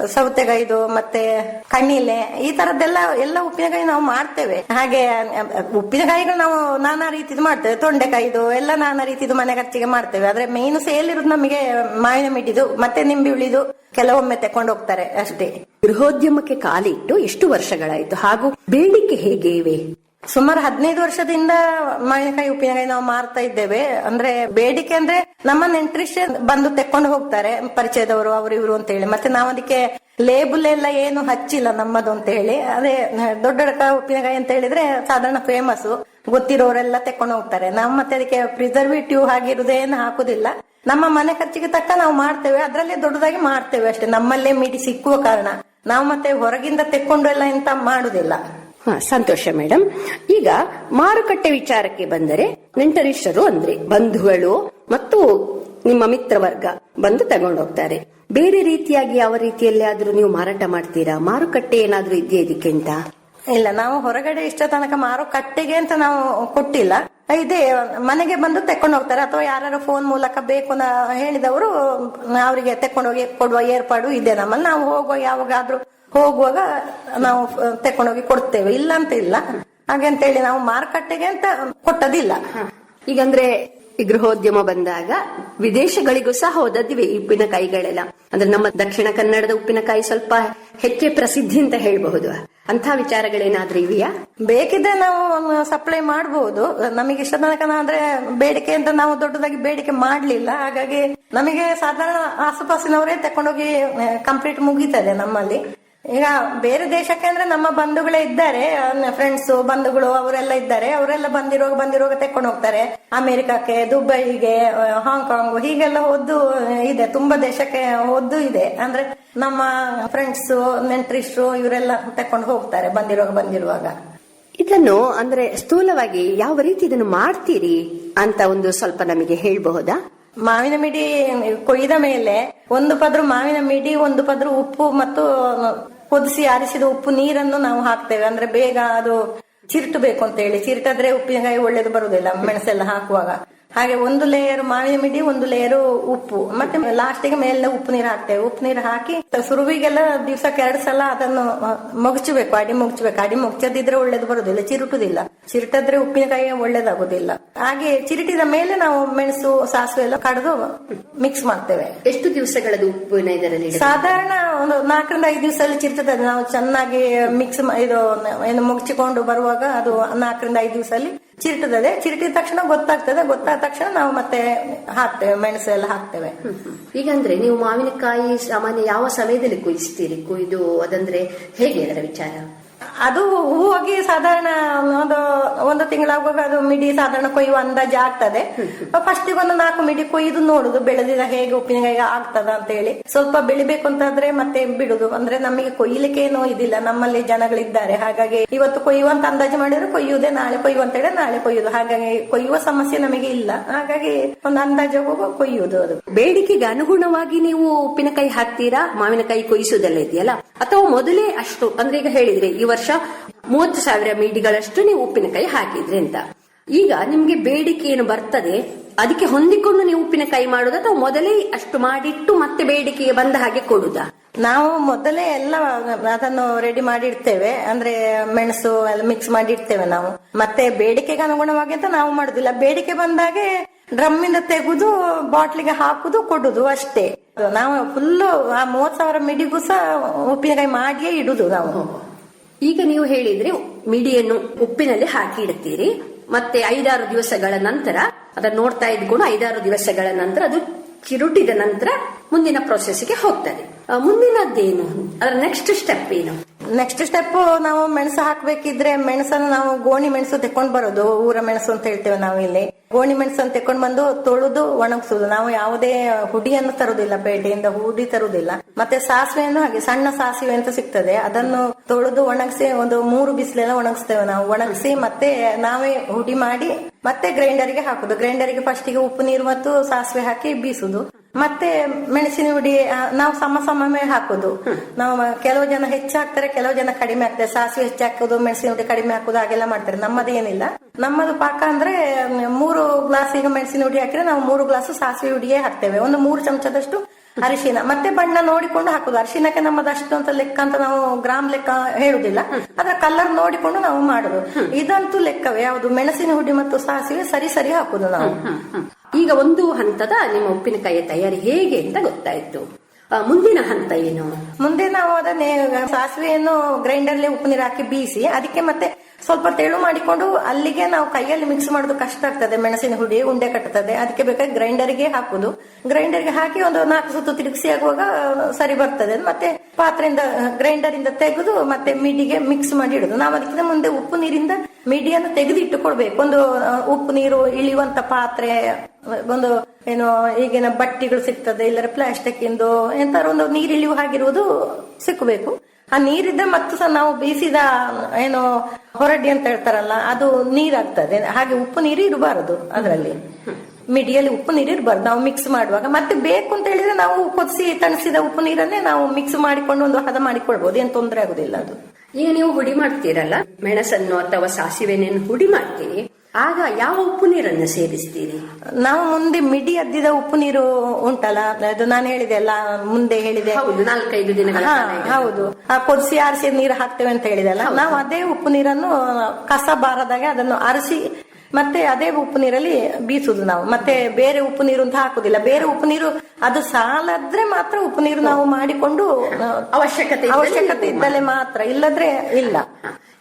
G: ಸೌತೆಕಾಯಿದು, ಮತ್ತೆ ಕಣ್ಣಿಲೆ, ಈ ತರದ್ದೆಲ್ಲ, ಎಲ್ಲ ಉಪ್ಪಿನಕಾಯಿ ನಾವು ಮಾಡ್ತೇವೆ. ಹಾಗೆ ಉಪ್ಪಿನಕಾಯಿಗಳು ನಾವು ನಾನಾ ರೀತಿದು ಮಾಡ್ತೇವೆ. ತೊಂಡೆಕಾಯಿದು, ಎಲ್ಲ ನಾನಾ ರೀತಿದು ಮನೆ ಖರ್ಚಿಗೆ ಮಾಡ್ತೇವೆ. ಆದ್ರೆ ಮೇನ್ ಸೇಲ್ ಇರೋದು ನಮಗೆ ಮಾವಿನ ಮಿಡಿದು, ಮತ್ತೆ ನಿಂಬೆ ಹುಳಿದು ಕೆಲವೊಮ್ಮೆ ತಕೊಂಡು ಹೋಗ್ತಾರೆ ಅಷ್ಟೇ.
F: ಗೃಹೋದ್ಯಮಕ್ಕೆ ಕಾಲಿಟ್ಟು ಎಷ್ಟು ವರ್ಷಗಳಾಯ್ತು. ಹಾಗೂ ಬೇಡಿಕೆ ಹೇಗೆ ಇವೆ?
G: ಸುಮಾರು ಹದಿನೈದು ವರ್ಷದಿಂದ ಮಾವಿನಕಾಯಿ ಉಪ್ಪಿನಕಾಯಿ ನಾವು ಮಾರ್ತಾ ಇದ್ದೇವೆ. ಅಂದ್ರೆ ಬೇಡಿಕೆ ಅಂದ್ರೆ ನಮ್ಮ ನೆಂಟ್ರಿಷ್ಟೇ ಬಂದು ತೆಕ್ಕೊಂಡು ಹೋಗ್ತಾರೆ, ಪರಿಚಯದವರು, ಅವರು, ಇವರು ಅಂತ ಹೇಳಿ. ಮತ್ತೆ ನಾವು ಅದಕ್ಕೆ ಲೇಬಲ್ ಎಲ್ಲ ಏನು ಹಚ್ಚಿಲ್ಲ ನಮ್ಮದು ಅಂತ ಹೇಳಿ. ಅದೇ, ದೊಡ್ಡ ಉಪ್ಪಿನಕಾಯಿ ಅಂತ ಹೇಳಿದ್ರೆ ಸಾಧಾರಣ ಫೇಮಸ್ ಗೊತ್ತಿರೋರೆಲ್ಲ ತೆಕ್ಕೊಂಡು ಹೋಗ್ತಾರೆ. ನಾವು ಮತ್ತೆ ಅದಕ್ಕೆ ಪ್ರಿಸರ್ವೇಟಿವ್ ಆಗಿರುವುದೇನು ಹಾಕುದಿಲ್ಲ. ನಮ್ಮ ಮನೆ ಖರ್ಚಿಗೆ ತಕ್ಕ ನಾವು ಮಾಡ್ತೇವೆ. ಅದ್ರಲ್ಲೇ ದೊಡ್ಡದಾಗಿ ಮಾಡ್ತೇವೆ ಅಷ್ಟೇ. ನಮ್ಮಲ್ಲೇ ಮಿಡಿ ಸಿಕ್ಕುವ ಕಾರಣ. ನಾವು ಮತ್ತೆ ಹೊರಗಿಂದ ತೆಕ್ಕೊಂಡು ಎಲ್ಲ ಎಂತ ಮಾಡುದಿಲ್ಲ.
F: ಹಾ, ಸಂತೋಷ ಮೇಡಮ್ ಈಗ ಮಾರುಕಟ್ಟೆ ವಿಚಾರಕ್ಕೆ ಬಂದರೆ ನೆಂಟರಿಷ್ಟರು ಅಂದ್ರೆ ಬಂಧುಗಳು ಮತ್ತು ನಿಮ್ಮ ಮಿತ್ರ ವರ್ಗ ಬಂದು ತಗೊಂಡು ಹೋಗ್ತಾರೆ. ಬೇರೆ ರೀತಿಯಾಗಿ ಯಾವ ರೀತಿಯಲ್ಲಿ ಆದ್ರೂ ನೀವು ಮಾರಾಟ ಮಾಡ್ತೀರಾ? ಮಾರುಕಟ್ಟೆ ಏನಾದ್ರೂ ಇದೆಯಾ ಇದಕ್ಕೆ ಅಂತ?
G: ಇಲ್ಲ, ನಾವು ಹೊರಗಡೆ ಇಷ್ಟ ತನಕ ಮಾರುಕಟ್ಟೆಗೆ ಅಂತ ನಾವು ಕೊಟ್ಟಿಲ್ಲ. ಇದೇ, ಮನೆಗೆ ಬಂದು ತೆಕೊಂಡು ಹೋಗ್ತಾರೆ. ಅಥವಾ ಯಾರು ಫೋನ್ ಮೂಲಕ ಬೇಕು ಹೇಳಿದವರು, ಅವರಿಗೆ ತೆಕೊಂಡೋಗಿ ಕೊಡುವ ಏರ್ಪಾಡು ಇದೆ ನಮ್ಮಲ್ಲಿ. ನಾವು ಹೋಗೋ ಯಾವಾಗಾದ್ರೂ ಹೋಗುವಾಗ ನಾವು ತಕೊಂಡೋಗಿ ಕೊಡ್ತೇವೆ. ಇಲ್ಲ ಅಂತ ಇಲ್ಲ. ಹಾಗೆ ಅಂತ ಹೇಳಿ ನಾವು ಮಾರುಕಟ್ಟೆಗೆ ಅಂತ ಕೊಟ್ಟದಿಲ್ಲ.
F: ಈಗಂದ್ರೆ ಈ ಗೃಹೋದ್ಯಮ ಬಂದಾಗ ವಿದೇಶಗಳಿಗೂ ಸಹ ಹೋದದ್ದಿವೆ ಉಪ್ಪಿನಕಾಯಿಗಳೆಲ್ಲ ಅಂದ್ರೆ ನಮ್ಮ ದಕ್ಷಿಣ ಕನ್ನಡದ ಉಪ್ಪಿನಕಾಯಿ ಸ್ವಲ್ಪ ಹೆಚ್ಚೆ ಪ್ರಸಿದ್ಧಿ ಅಂತ ಹೇಳಬಹುದು. ಅಂತ ವಿಚಾರಗಳೇನಾದ್ರೂ ಇವೆಯಾ?
G: ಬೇಕಿದ್ರೆ ನಾವು ಸಪ್ಲೈ ಮಾಡಬಹುದು ನಮಗೆ ಇಷ್ಟ ತನಕ ಅಂದ್ರೆ ಬೇಡಿಕೆ ಅಂತ ನಾವು ದೊಡ್ಡದಾಗಿ ಬೇಡಿಕೆ ಮಾಡ್ಲಿಲ್ಲ. ಹಾಗಾಗಿ ನಮಗೆ ಸಾಧಾರಣ ಆಸುಪಾಸಿನವರೇ ತಕೊಂಡೋಗಿ ಕಂಪ್ಲೀಟ್ ಮುಗೀತದೆ ನಮ್ಮಲ್ಲಿ. ಈಗ ಬೇರೆ ದೇಶಕ್ಕೆ ಅಂದ್ರೆ ನಮ್ಮ ಬಂಧುಗಳೇ ಇದ್ದಾರೆ ಫ್ರೆಂಡ್ಸ್ ಬಂಧುಗಳು ಅವರೆಲ್ಲ ಇದ್ದಾರೆ. ಅವರೆಲ್ಲ ಬಂದಿರೋ ಬಂದಿರೋಗ ತೆಕೊಂಡು ಹೋಗ್ತಾರೆ. ಅಮೆರಿಕಕ್ಕೆ, ದುಬೈಗೆ ಹಾಂಗ್ಕಾಂಗ್ ಹೀಗೆಲ್ಲ ಹೋದ್ದು ಇದೆ. ತುಂಬಾ ದೇಶಕ್ಕೆ ಹೋದ್ದು ಇದೆ. ಅಂದ್ರೆ ನಮ್ಮ ಫ್ರೆಂಡ್ಸ್ ನೆಂಟ್ರಿಸ್ಟ್ರು ಇವರೆಲ್ಲ ತಕೊಂಡು ಹೋಗ್ತಾರೆ ಬಂದಿರೋಗ ಬಂದಿರುವಾಗ.
F: ಇದನ್ನು ಅಂದ್ರೆ ಸ್ಥೂಲವಾಗಿ ಯಾವ ರೀತಿ ಇದನ್ನು ಮಾಡ್ತೀರಿ ಅಂತ ಒಂದು ಸ್ವಲ್ಪ ನಮಗೆ ಹೇಳ್ಬಹುದಾ?
G: ಮಾವಿನ ಮಿಡಿ ಕೊಯ್ದ ಮೇಲೆ ಒಂದು ಪದ್ರು ಮಾವಿನ ಮಿಡಿ, ಒಂದು ಪದ್ರು ಉಪ್ಪು ಮತ್ತು ಕುದಿಸಿ ಆರಿಸಿದ ಉಪ್ಪು ನೀರನ್ನು ನಾವು ಹಾಕ್ತೇವೆ. ಅಂದ್ರೆ ಬೇಗ ಅದು ಚಿರ್ಟು ಬೇಕು ಅಂತ ಹೇಳಿ ಚಿರ್ಟಾದ್ರೆ ಉಪ್ಪಿನಕಾಯಿ ಒಳ್ಳೇದು ಬರುದಿಲ್ಲ ಮೆಣಸೆಲ್ಲ ಹಾಕುವಾಗ. ಹಾಗೆ ಒಂದು ಲೇಯರ್ ಮಾವಿನ ಮಿಡಿ ಒಂದು ಲೇಯರ್ ಉಪ್ಪು. ಮತ್ತೆ ಲಾಸ್ಟಿಗೆ ಮೇಲೆ ಉಪ್ಪು ನೀರು ಹಾಕ್ತೇವೆ. ಉಪ್ಪು ನೀರು ಹಾಕಿ ಸುರುವಿಗೆಲ್ಲ ದಿವ್ಸಕ್ಕೆ ಎರಡು ಸಲ ಅದನ್ನು ಮುಗಚಬೇಕು ಅಡಿ ಮುಗಚಬೇಕು ಅಡಿ ಮುಗಚದಿದ್ರೆ ಒಳ್ಳೇದು ಬರುದಿಲ್ಲ. ಚಿರುಟುದಿಲ್ಲ. ಚಿರುಟದ್ರೆ ಉಪ್ಪಿನಕಾಯಿ ಒಳ್ಳೇದಾಗುದಿಲ್ಲ. ಹಾಗೆ ಚಿರುಟಿದ ಮೇಲೆ ನಾವು ಮೆಣಸು ಸಾಸಿವೆ ಎಲ್ಲ ಕಡ್ದು ಮಿಕ್ಸ್ ಮಾಡ್ತೇವೆ.
F: ಎಷ್ಟು ದಿವಸಗಳದ್ದು ಉಪ್ಪು ಇದರಲ್ಲಿ?
G: ಸಾಧಾರಣ ಒಂದು ನಾಲ್ಕರಿಂದ ಐದು ದಿವಸದಲ್ಲಿ ಚಿರ್ತದೆ ನಾವು ಚೆನ್ನಾಗಿ ಮಿಕ್ಸ್ ಇದು ಏನು ಮುಗಿಸಿಕೊಂಡು ಬರುವಾಗ ಅದು ನಾಲ್ಕರಿಂದ ಐದು ದಿವಸದಲ್ಲಿ ಚಿರುಟುತ್ತದೆ ಚಿರಟಿದ ತಕ್ಷಣ ಗೊತ್ತಾಗ್ತದೆ, ಗೊತ್ತಾದ ತಕ್ಷಣ ನಾವು ಮತ್ತೆ ಹಾಕ್ತೇವೆ, ಮೆಣಸು ಎಲ್ಲ ಹಾಕ್ತೇವೆ.
F: ಈಗಂದ್ರೆ ನೀವು ಮಾವಿನಕಾಯಿ ಸಾಮಾನ್ಯ ಯಾವ ಸಮಯದಲ್ಲಿ ಕುಯಿಸ್ತೀರಿ ಕುಯ್ದು, ಅದಂದ್ರೆ ಹೇಗೆ ಅದರ ವಿಚಾರ?
G: ಅದು ಹೋಗಿ ಸಾಧಾರಣ ಒಂದು ಒಂದು ತಿಂಗಳಾಗುವಾಗ ಅದು ಮಿಡಿ ಸಾಧಾರಣ ಕೊಯ್ಯುವ ಅಂದಾಜು ಆಗ್ತದೆ. ಫಸ್ಟ್ ಒಂದು ನಾಲ್ಕು ಮಿಡಿ ಕೊಯ್ದು ನೋಡುದು ಬೆಳೆದಿದ ಹೇಗೆ ಉಪ್ಪಿನಕಾಯಿ ಆಗ್ತದ ಅಂತ ಹೇಳಿ. ಸ್ವಲ್ಪ ಬೆಳಿಬೇಕು ಅಂತಂದ್ರೆ ಮತ್ತೆ ಬಿಡುದು. ಅಂದ್ರೆ ನಮಗೆ ಕೊಯ್ಲಿಕ್ಕೆ ಏನೋ ಇದಿಲ್ಲ. ನಮ್ಮಲ್ಲಿ ಜನಗಳಿದ್ದಾರೆ. ಹಾಗಾಗಿ ಇವತ್ತು ಕೊಯ್ಯುವಂತ ಅಂದಾಜು ಮಾಡಿದ್ರೆ ಕೊಯ್ಯುವುದೇ ನಾಳೆ ಕೊಯ್ಯುವ ಅಂತ ಹೇಳಿ ನಾಳೆ ಕೊಯ್ಯುದು ಹಾಗಾಗಿ ಕೊಯ್ಯುವ ಸಮಸ್ಯೆ ನಮಗೆ ಇಲ್ಲ. ಹಾಗಾಗಿ ಒಂದು ಅಂದಾಜು ಕೊಯ್ಯುವುದು ಅದು.
F: ಬೇಡಿಕೆಗೆ ಅನುಗುಣವಾಗಿ ನೀವು ಉಪ್ಪಿನಕಾಯಿ ಹಾಕ್ತೀರಾ? ಮಾವಿನಕಾಯಿ ಕೊಯ್ಸುವುದೆಲ್ಲ ಇದೆಯಲ್ಲ? ಅಥವಾ ಮೊದಲೇ ಅಷ್ಟು ಅಂದ್ರೆ ಈಗ ಹೇಳಿದ್ರೆ ಈ ವರ್ಷ ಮೂವತ್ತು ಸಾವಿರ ಮೀಡಿಗಳಷ್ಟು ನೀವು ಉಪ್ಪಿನಕಾಯಿ ಹಾಕಿದ್ರಿ ಅಂತ. ಈಗ ನಿಮ್ಗೆ ಬೇಡಿಕೆ ಏನು ಬರ್ತದೆ? ಅದಕ್ಕೆ ಹೊಂದಿಕೊಂಡು ನೀವು ಉಪ್ಪಿನಕಾಯಿ ಮಾಡುದು ಅಥವಾ ಮೊದಲೇ ಅಷ್ಟು ಮಾಡಿಟ್ಟು ಮತ್ತೆ ಬೇಡಿಕೆಗೆ ಬಂದ ಹಾಗೆ ಕೊಡುದಾ?
G: ನಾವು ಮೊದಲೇ ಎಲ್ಲ ಅದನ್ನು ರೆಡಿ ಮಾಡಿ ಇಡ್ತೇವೆ ಅಂದ್ರೆ ಮೆಣಸು ಎಲ್ಲ ಮಿಕ್ಸ್ ಮಾಡಿ ಇಡ್ತೇವೆ ನಾವು. ಮತ್ತೆ ಬೇಡಿಕೆಗೆ ಅನುಗುಣವಾಗಿ ಅಂತ ನಾವು ಮಾಡುದಿಲ್ಲ. ಬೇಡಿಕೆ ಬಂದಾಗೆ ಡ್ರಮ್ ಇಂದ ತೆಗೆದು ಬಾಟ್ಲಿಗೆ ಹಾಕುದು, ಕೊಡುದು ಅಷ್ಟೇ. ನಾವು ಫುಲ್ ಆ ಮೂವತ್ ಸಾವಿರ ಮಿಡಿಗೂ ಸಹ ಉಪ್ಪಿನಕಾಯಿ ಮಾಡಿಯೇ ಇಡುದು ನಾವು.
F: ಈಗ ನೀವು ಹೇಳಿದ್ರೆ ಮಿಡಿಯನ್ನು ಉಪ್ಪಿನಲ್ಲಿ ಹಾಕಿ ಇಡ್ತೀರಿ ಮತ್ತೆ ಐದಾರು ದಿವಸಗಳ ನಂತರ ಅದನ್ನ ನೋಡ್ತಾ ಇದ್ಕೊಂಡು ಐದಾರು ದಿವಸಗಳ ನಂತರ ಅದು ಚಿರುಟಿದ ನಂತರ ಮುಂದಿನ ಪ್ರೊಸೆಸ್ಗೆ ಹೋಗ್ತದೆ. ಮುಂದಿನದ್ದೇನು? ಅದರ ನೆಕ್ಸ್ಟ್ ಸ್ಟೆಪ್ ಏನು?
G: ನೆಕ್ಸ್ಟ್ ಸ್ಟೆಪ್ ನಾವು ಮೆಣಸು ಹಾಕ್ಬೇಕಿದ್ರೆ ಮೆಣಸನ್ನು ನಾವು ಗೋಣಿ ಮೆಣಸು ತೆಕೊಂಡ್ ಬರೋದು, ಊರ ಮೆಣಸು ಅಂತ ಹೇಳ್ತೇವೆ ನಾವು ಇಲ್ಲಿ ಗೋಣಿ ಮೆಣಸನ್ನು ತೆಕೊಂಡ್ ಬಂದು ತೊಳೆದು ಒಣಗಿಸುದು. ನಾವು ಯಾವುದೇ ಹುಡಿಯನ್ನು ತರುದಿಲ್ಲ ಪೇಟೆಯಿಂದ ಹುಡಿ ತರುದಿಲ್ಲ. ಮತ್ತೆ ಸಾಸಿವೆಯನ್ನು ಹಾಗೆ ಸಣ್ಣ ಸಾಸಿವೆ ಅಂತ ಸಿಗ್ತದೆ. ಅದನ್ನು ತೊಳೆದು ಒಣಗಿಸಿ ಒಂದು ಮೂರು ಬಿಸಿಲೆಲ್ಲ ಒಣಗಿಸ್ತೇವೆ ನಾವು. ಒಣಗಿಸಿ ಮತ್ತೆ ನಾವೇ ಹುಡಿ ಮಾಡಿ ಮತ್ತೆ ಗ್ರೈಂಡರ್ಗೆ ಹಾಕುದು. ಗ್ರೈಂಡರ್ಗೆ ಫಸ್ಟಿಗೆ ಉಪ್ಪು ನೀರು ಮತ್ತು ಸಾಸಿವೆ ಹಾಕಿ ಬೀಸುದು. ಮತ್ತೆ ಮೆಣಸಿನ ಹುಡಿ ನಾವು ಸಮ ಸಮೇ ಹಾಕುದು. ನಾವು ಕೆಲವು ಜನ ಹೆಚ್ಚು ಕೆಲವು ಜನ ಕಡಿಮೆ ಆಗ್ತದೆ ಸಾಸಿವೆ ಹೆಚ್ಚು ಹಾಕೋದು ಮೆಣಸಿನ ಹುಡಿ ಕಡಿಮೆ ಹಾಕುದು ಹಾಗೆಲ್ಲ ಮಾಡ್ತಾರೆ. ನಮ್ಮದು ಏನಿಲ್ಲ ನಮ್ಮದು ಪಾಕ ಅಂದ್ರೆ ಮ್, ಮೂರು ಗ್ಲಾಸ್ ಈಗ ಮೆಣಸಿನ ಹುಡಿ ಹಾಕಿದ್ರೆ ನಾವು ಮೂರು ಗ್ಲಾಸ್ ಸಾಸಿವೆ ಹುಡಿಗೆ ಹಾಕ್ತೇವೆ. ಒಂದು ಮೂರು ಚಮಚದಷ್ಟು ಅರಿಶಿನ. ಮತ್ತೆ ಬಣ್ಣ ನೋಡಿಕೊಂಡು ಹಾಕುದು. ಅರಿಶಿನಕ್ಕೆ ನಮ್ಮದು ಅಷ್ಟು ಅಂತ ಲೆಕ್ಕ ಅಂತ ನಾವು ಗ್ರಾಮ್ ಲೆಕ್ಕ ಹೇಳುದಿಲ್ಲ. ಅದರ ಕಲರ್ ನೋಡಿಕೊಂಡು ನಾವು ಮಾಡುದು. ಇದಂತೂ ಲೆಕ್ಕವೇ. ಯಾವುದು? ಮೆಣಸಿನ ಹುಡಿ ಮತ್ತು ಸಾಸಿವೆ ಸರಿ ಸರಿ ಹಾಕುದು ನಾವು.
F: ಈಗ ಒಂದು ಹಂತದ ನಿಮ್ಮ ಉಪ್ಪಿನಕಾಯಿಯ ತಯಾರಿ ಹೇಗೆ ಅಂತ ಗೊತ್ತಾಯ್ತು. ಮುಂದಿನ ಹಂತ ಏನು?
G: ಮುಂದೆ ನಾವು ಅದನ್ನೇ ಸಾಸಿವೆಯನ್ನು ಗ್ರೈಂಡರ್ಲಿ ಉಪ್ಪು ನೀರು ಹಾಕಿ ಬೀಸಿ ಅದಕ್ಕೆ ಮತ್ತೆ ಸ್ವಲ್ಪ ತೆಳು ಮಾಡಿಕೊಂಡು ಅಲ್ಲಿಗೆ ನಾವು ಕೈಯಲ್ಲಿ ಮಿಕ್ಸ್ ಮಾಡೋದು ಕಷ್ಟ ಆಗ್ತದೆ. ಮೆಣಸಿನ ಹುಡಿ, ಉಂಡೆ ಕಟ್ಟುತ್ತದೆ. ಅದಕ್ಕೆ ಬೇಕಾದ್ರೆ ಗ್ರೈಂಡರ್ಗೆ ಹಾಕುದು. ಗ್ರೈಂಡರ್ಗೆ ಹಾಕಿ ಒಂದು ನಾಲ್ಕು ಸುತ್ತು ತಿರುಗಿಸಿ ಆಗುವಾಗ ಸರಿ ಬರ್ತದೆ. ಮತ್ತೆ ಪಾತ್ರೆಯಿಂದ ಗ್ರೈಂಡರ್ ಇಂದ ತೆಗೆದು ಮತ್ತೆ ಮಿಡಿಗೆ ಮಿಕ್ಸ್ ಮಾಡಿ ಇಡುದು. ನಾವು ಅದಕ್ಕಿಂತ ಮುಂದೆ ಉಪ್ಪು ನೀರಿಂದ ಮಿಡಿಯನ್ನು ತೆಗೆದಿಟ್ಟುಕೊಳ್ಬೇಕು ಒಂದು ಉಪ್ಪು ನೀರು ಇಳಿಯುವಂತ ಪಾತ್ರೆ, ಒಂದು, ಏನು, ಈಗಿನ ಬಟ್ಟಿಗಳು ಸಿಗ್ತದೆ. ಇಲ್ಲರ ಪ್ಲಾಸ್ಟಿಕ್ ಇಂದು ಎಂತಾರು ಒಂದು ನೀರಿಳಿಯುವ ಹಾಗಿರುವುದು ಸಿಕ್ಕಬೇಕು ಆ ನೀರಿದ್ರೆ ಮತ್ತು ಸಹ ನಾವು ಬೇಯಿಸಿದ, ಏನು, ಹೊರಡಿ ಅಂತ ಹೇಳ್ತಾರಲ್ಲ, ಅದು ನೀರಾಗ್ತದೆ. ಹಾಗೆ ಉಪ್ಪು ನೀರು ಇರಬಾರದು ಅದರಲ್ಲಿ. ಮಿಡಿಯಲ್ಲಿ ಉಪ್ಪು ನೀರು ಇರಬಾರ್ದು. ನಾವು ಮಿಕ್ಸ್ ಮಾಡುವಾಗ. ಮತ್ತೆ ಬೇಕು ಅಂತ ಹೇಳಿದ್ರೆ ನಾವು ಕೊದಿಸಿ, ತಣಿಸಿದ ಉಪ್ಪು ನೀರನ್ನೇ ನಾವು ಮಿಕ್ಸ್ ಮಾಡಿಕೊಂಡು ಒಂದು ಹದ ಮಾಡಿಕೊಳ್ಬಹುದು ಏನ್ ತೊಂದರೆ ಆಗುದಿಲ್ಲ ಅದು.
F: ಈಗ ನೀವು ಹುಡಿ ಮಾಡ್ತೀರಲ್ಲ? ಮೆಣಸನ್ನು ಅಥವಾ ಸಾಸಿವೆನೆಯನ್ನು ಹುಡಿ ಮಾಡ್ತೀರಿ. ಆಗ ಯಾವ ಉಪ್ಪು ನೀರನ್ನು ಸೇರಿಸ್ತೀರಿ
G: ನಾವು ಮುಂದೆ ಮಿಡಿ ಅದ್ದಿದ ಉಪ್ಪು ನೀರು ಉಂಟಲ್ಲ ಅದು ನಾನು ಹೇಳಿದೆ ಅಲ್ಲ ಮುಂದೆ ಹೇಳಿದೆ.
F: ಹೌದು ನಾಲ್ಕೈದು ದಿನಗಳ
G: ಹಾ, ಹೌದು. ಆ ಕೊದಿಸಿ ಆರಿಸಿ ನೀರು ಹಾಕ್ತೇವೆ ಅಂತ ಹೇಳಿದೆ ಅಲ್ಲ. ನಾವು ಅದೇ ಉಪ್ಪು ನೀರನ್ನು ಕಸ ಬಾರದಾಗ ಅದನ್ನು ಅರಸಿ ಮತ್ತೆ ಅದೇ ಉಪ್ಪು ನೀರಲ್ಲಿ ಬೀಸುದು ನಾವು. ಮತ್ತೆ ಬೇರೆ ಉಪ್ಪು ನೀರು ಅಂತ ಹಾಕುದಿಲ್ಲ. ಬೇರೆ ಉಪ್ಪು ನೀರು ಅದು ಸಾಲದ್ರೆ ಮಾತ್ರ ಉಪ್ಪು ನೀರು ನಾವು ಮಾಡಿಕೊಂಡು ಆ,
F: ಅವಶ್ಯಕತೆ ಇದ್ದಲ್ಲಿ
G: ಅವಶ್ಯಕತೆ ಇದ್ದಲ್ಲೇ ಮಾತ್ರ. ಇಲ್ಲದ್ರೆ ಇಲ್ಲ.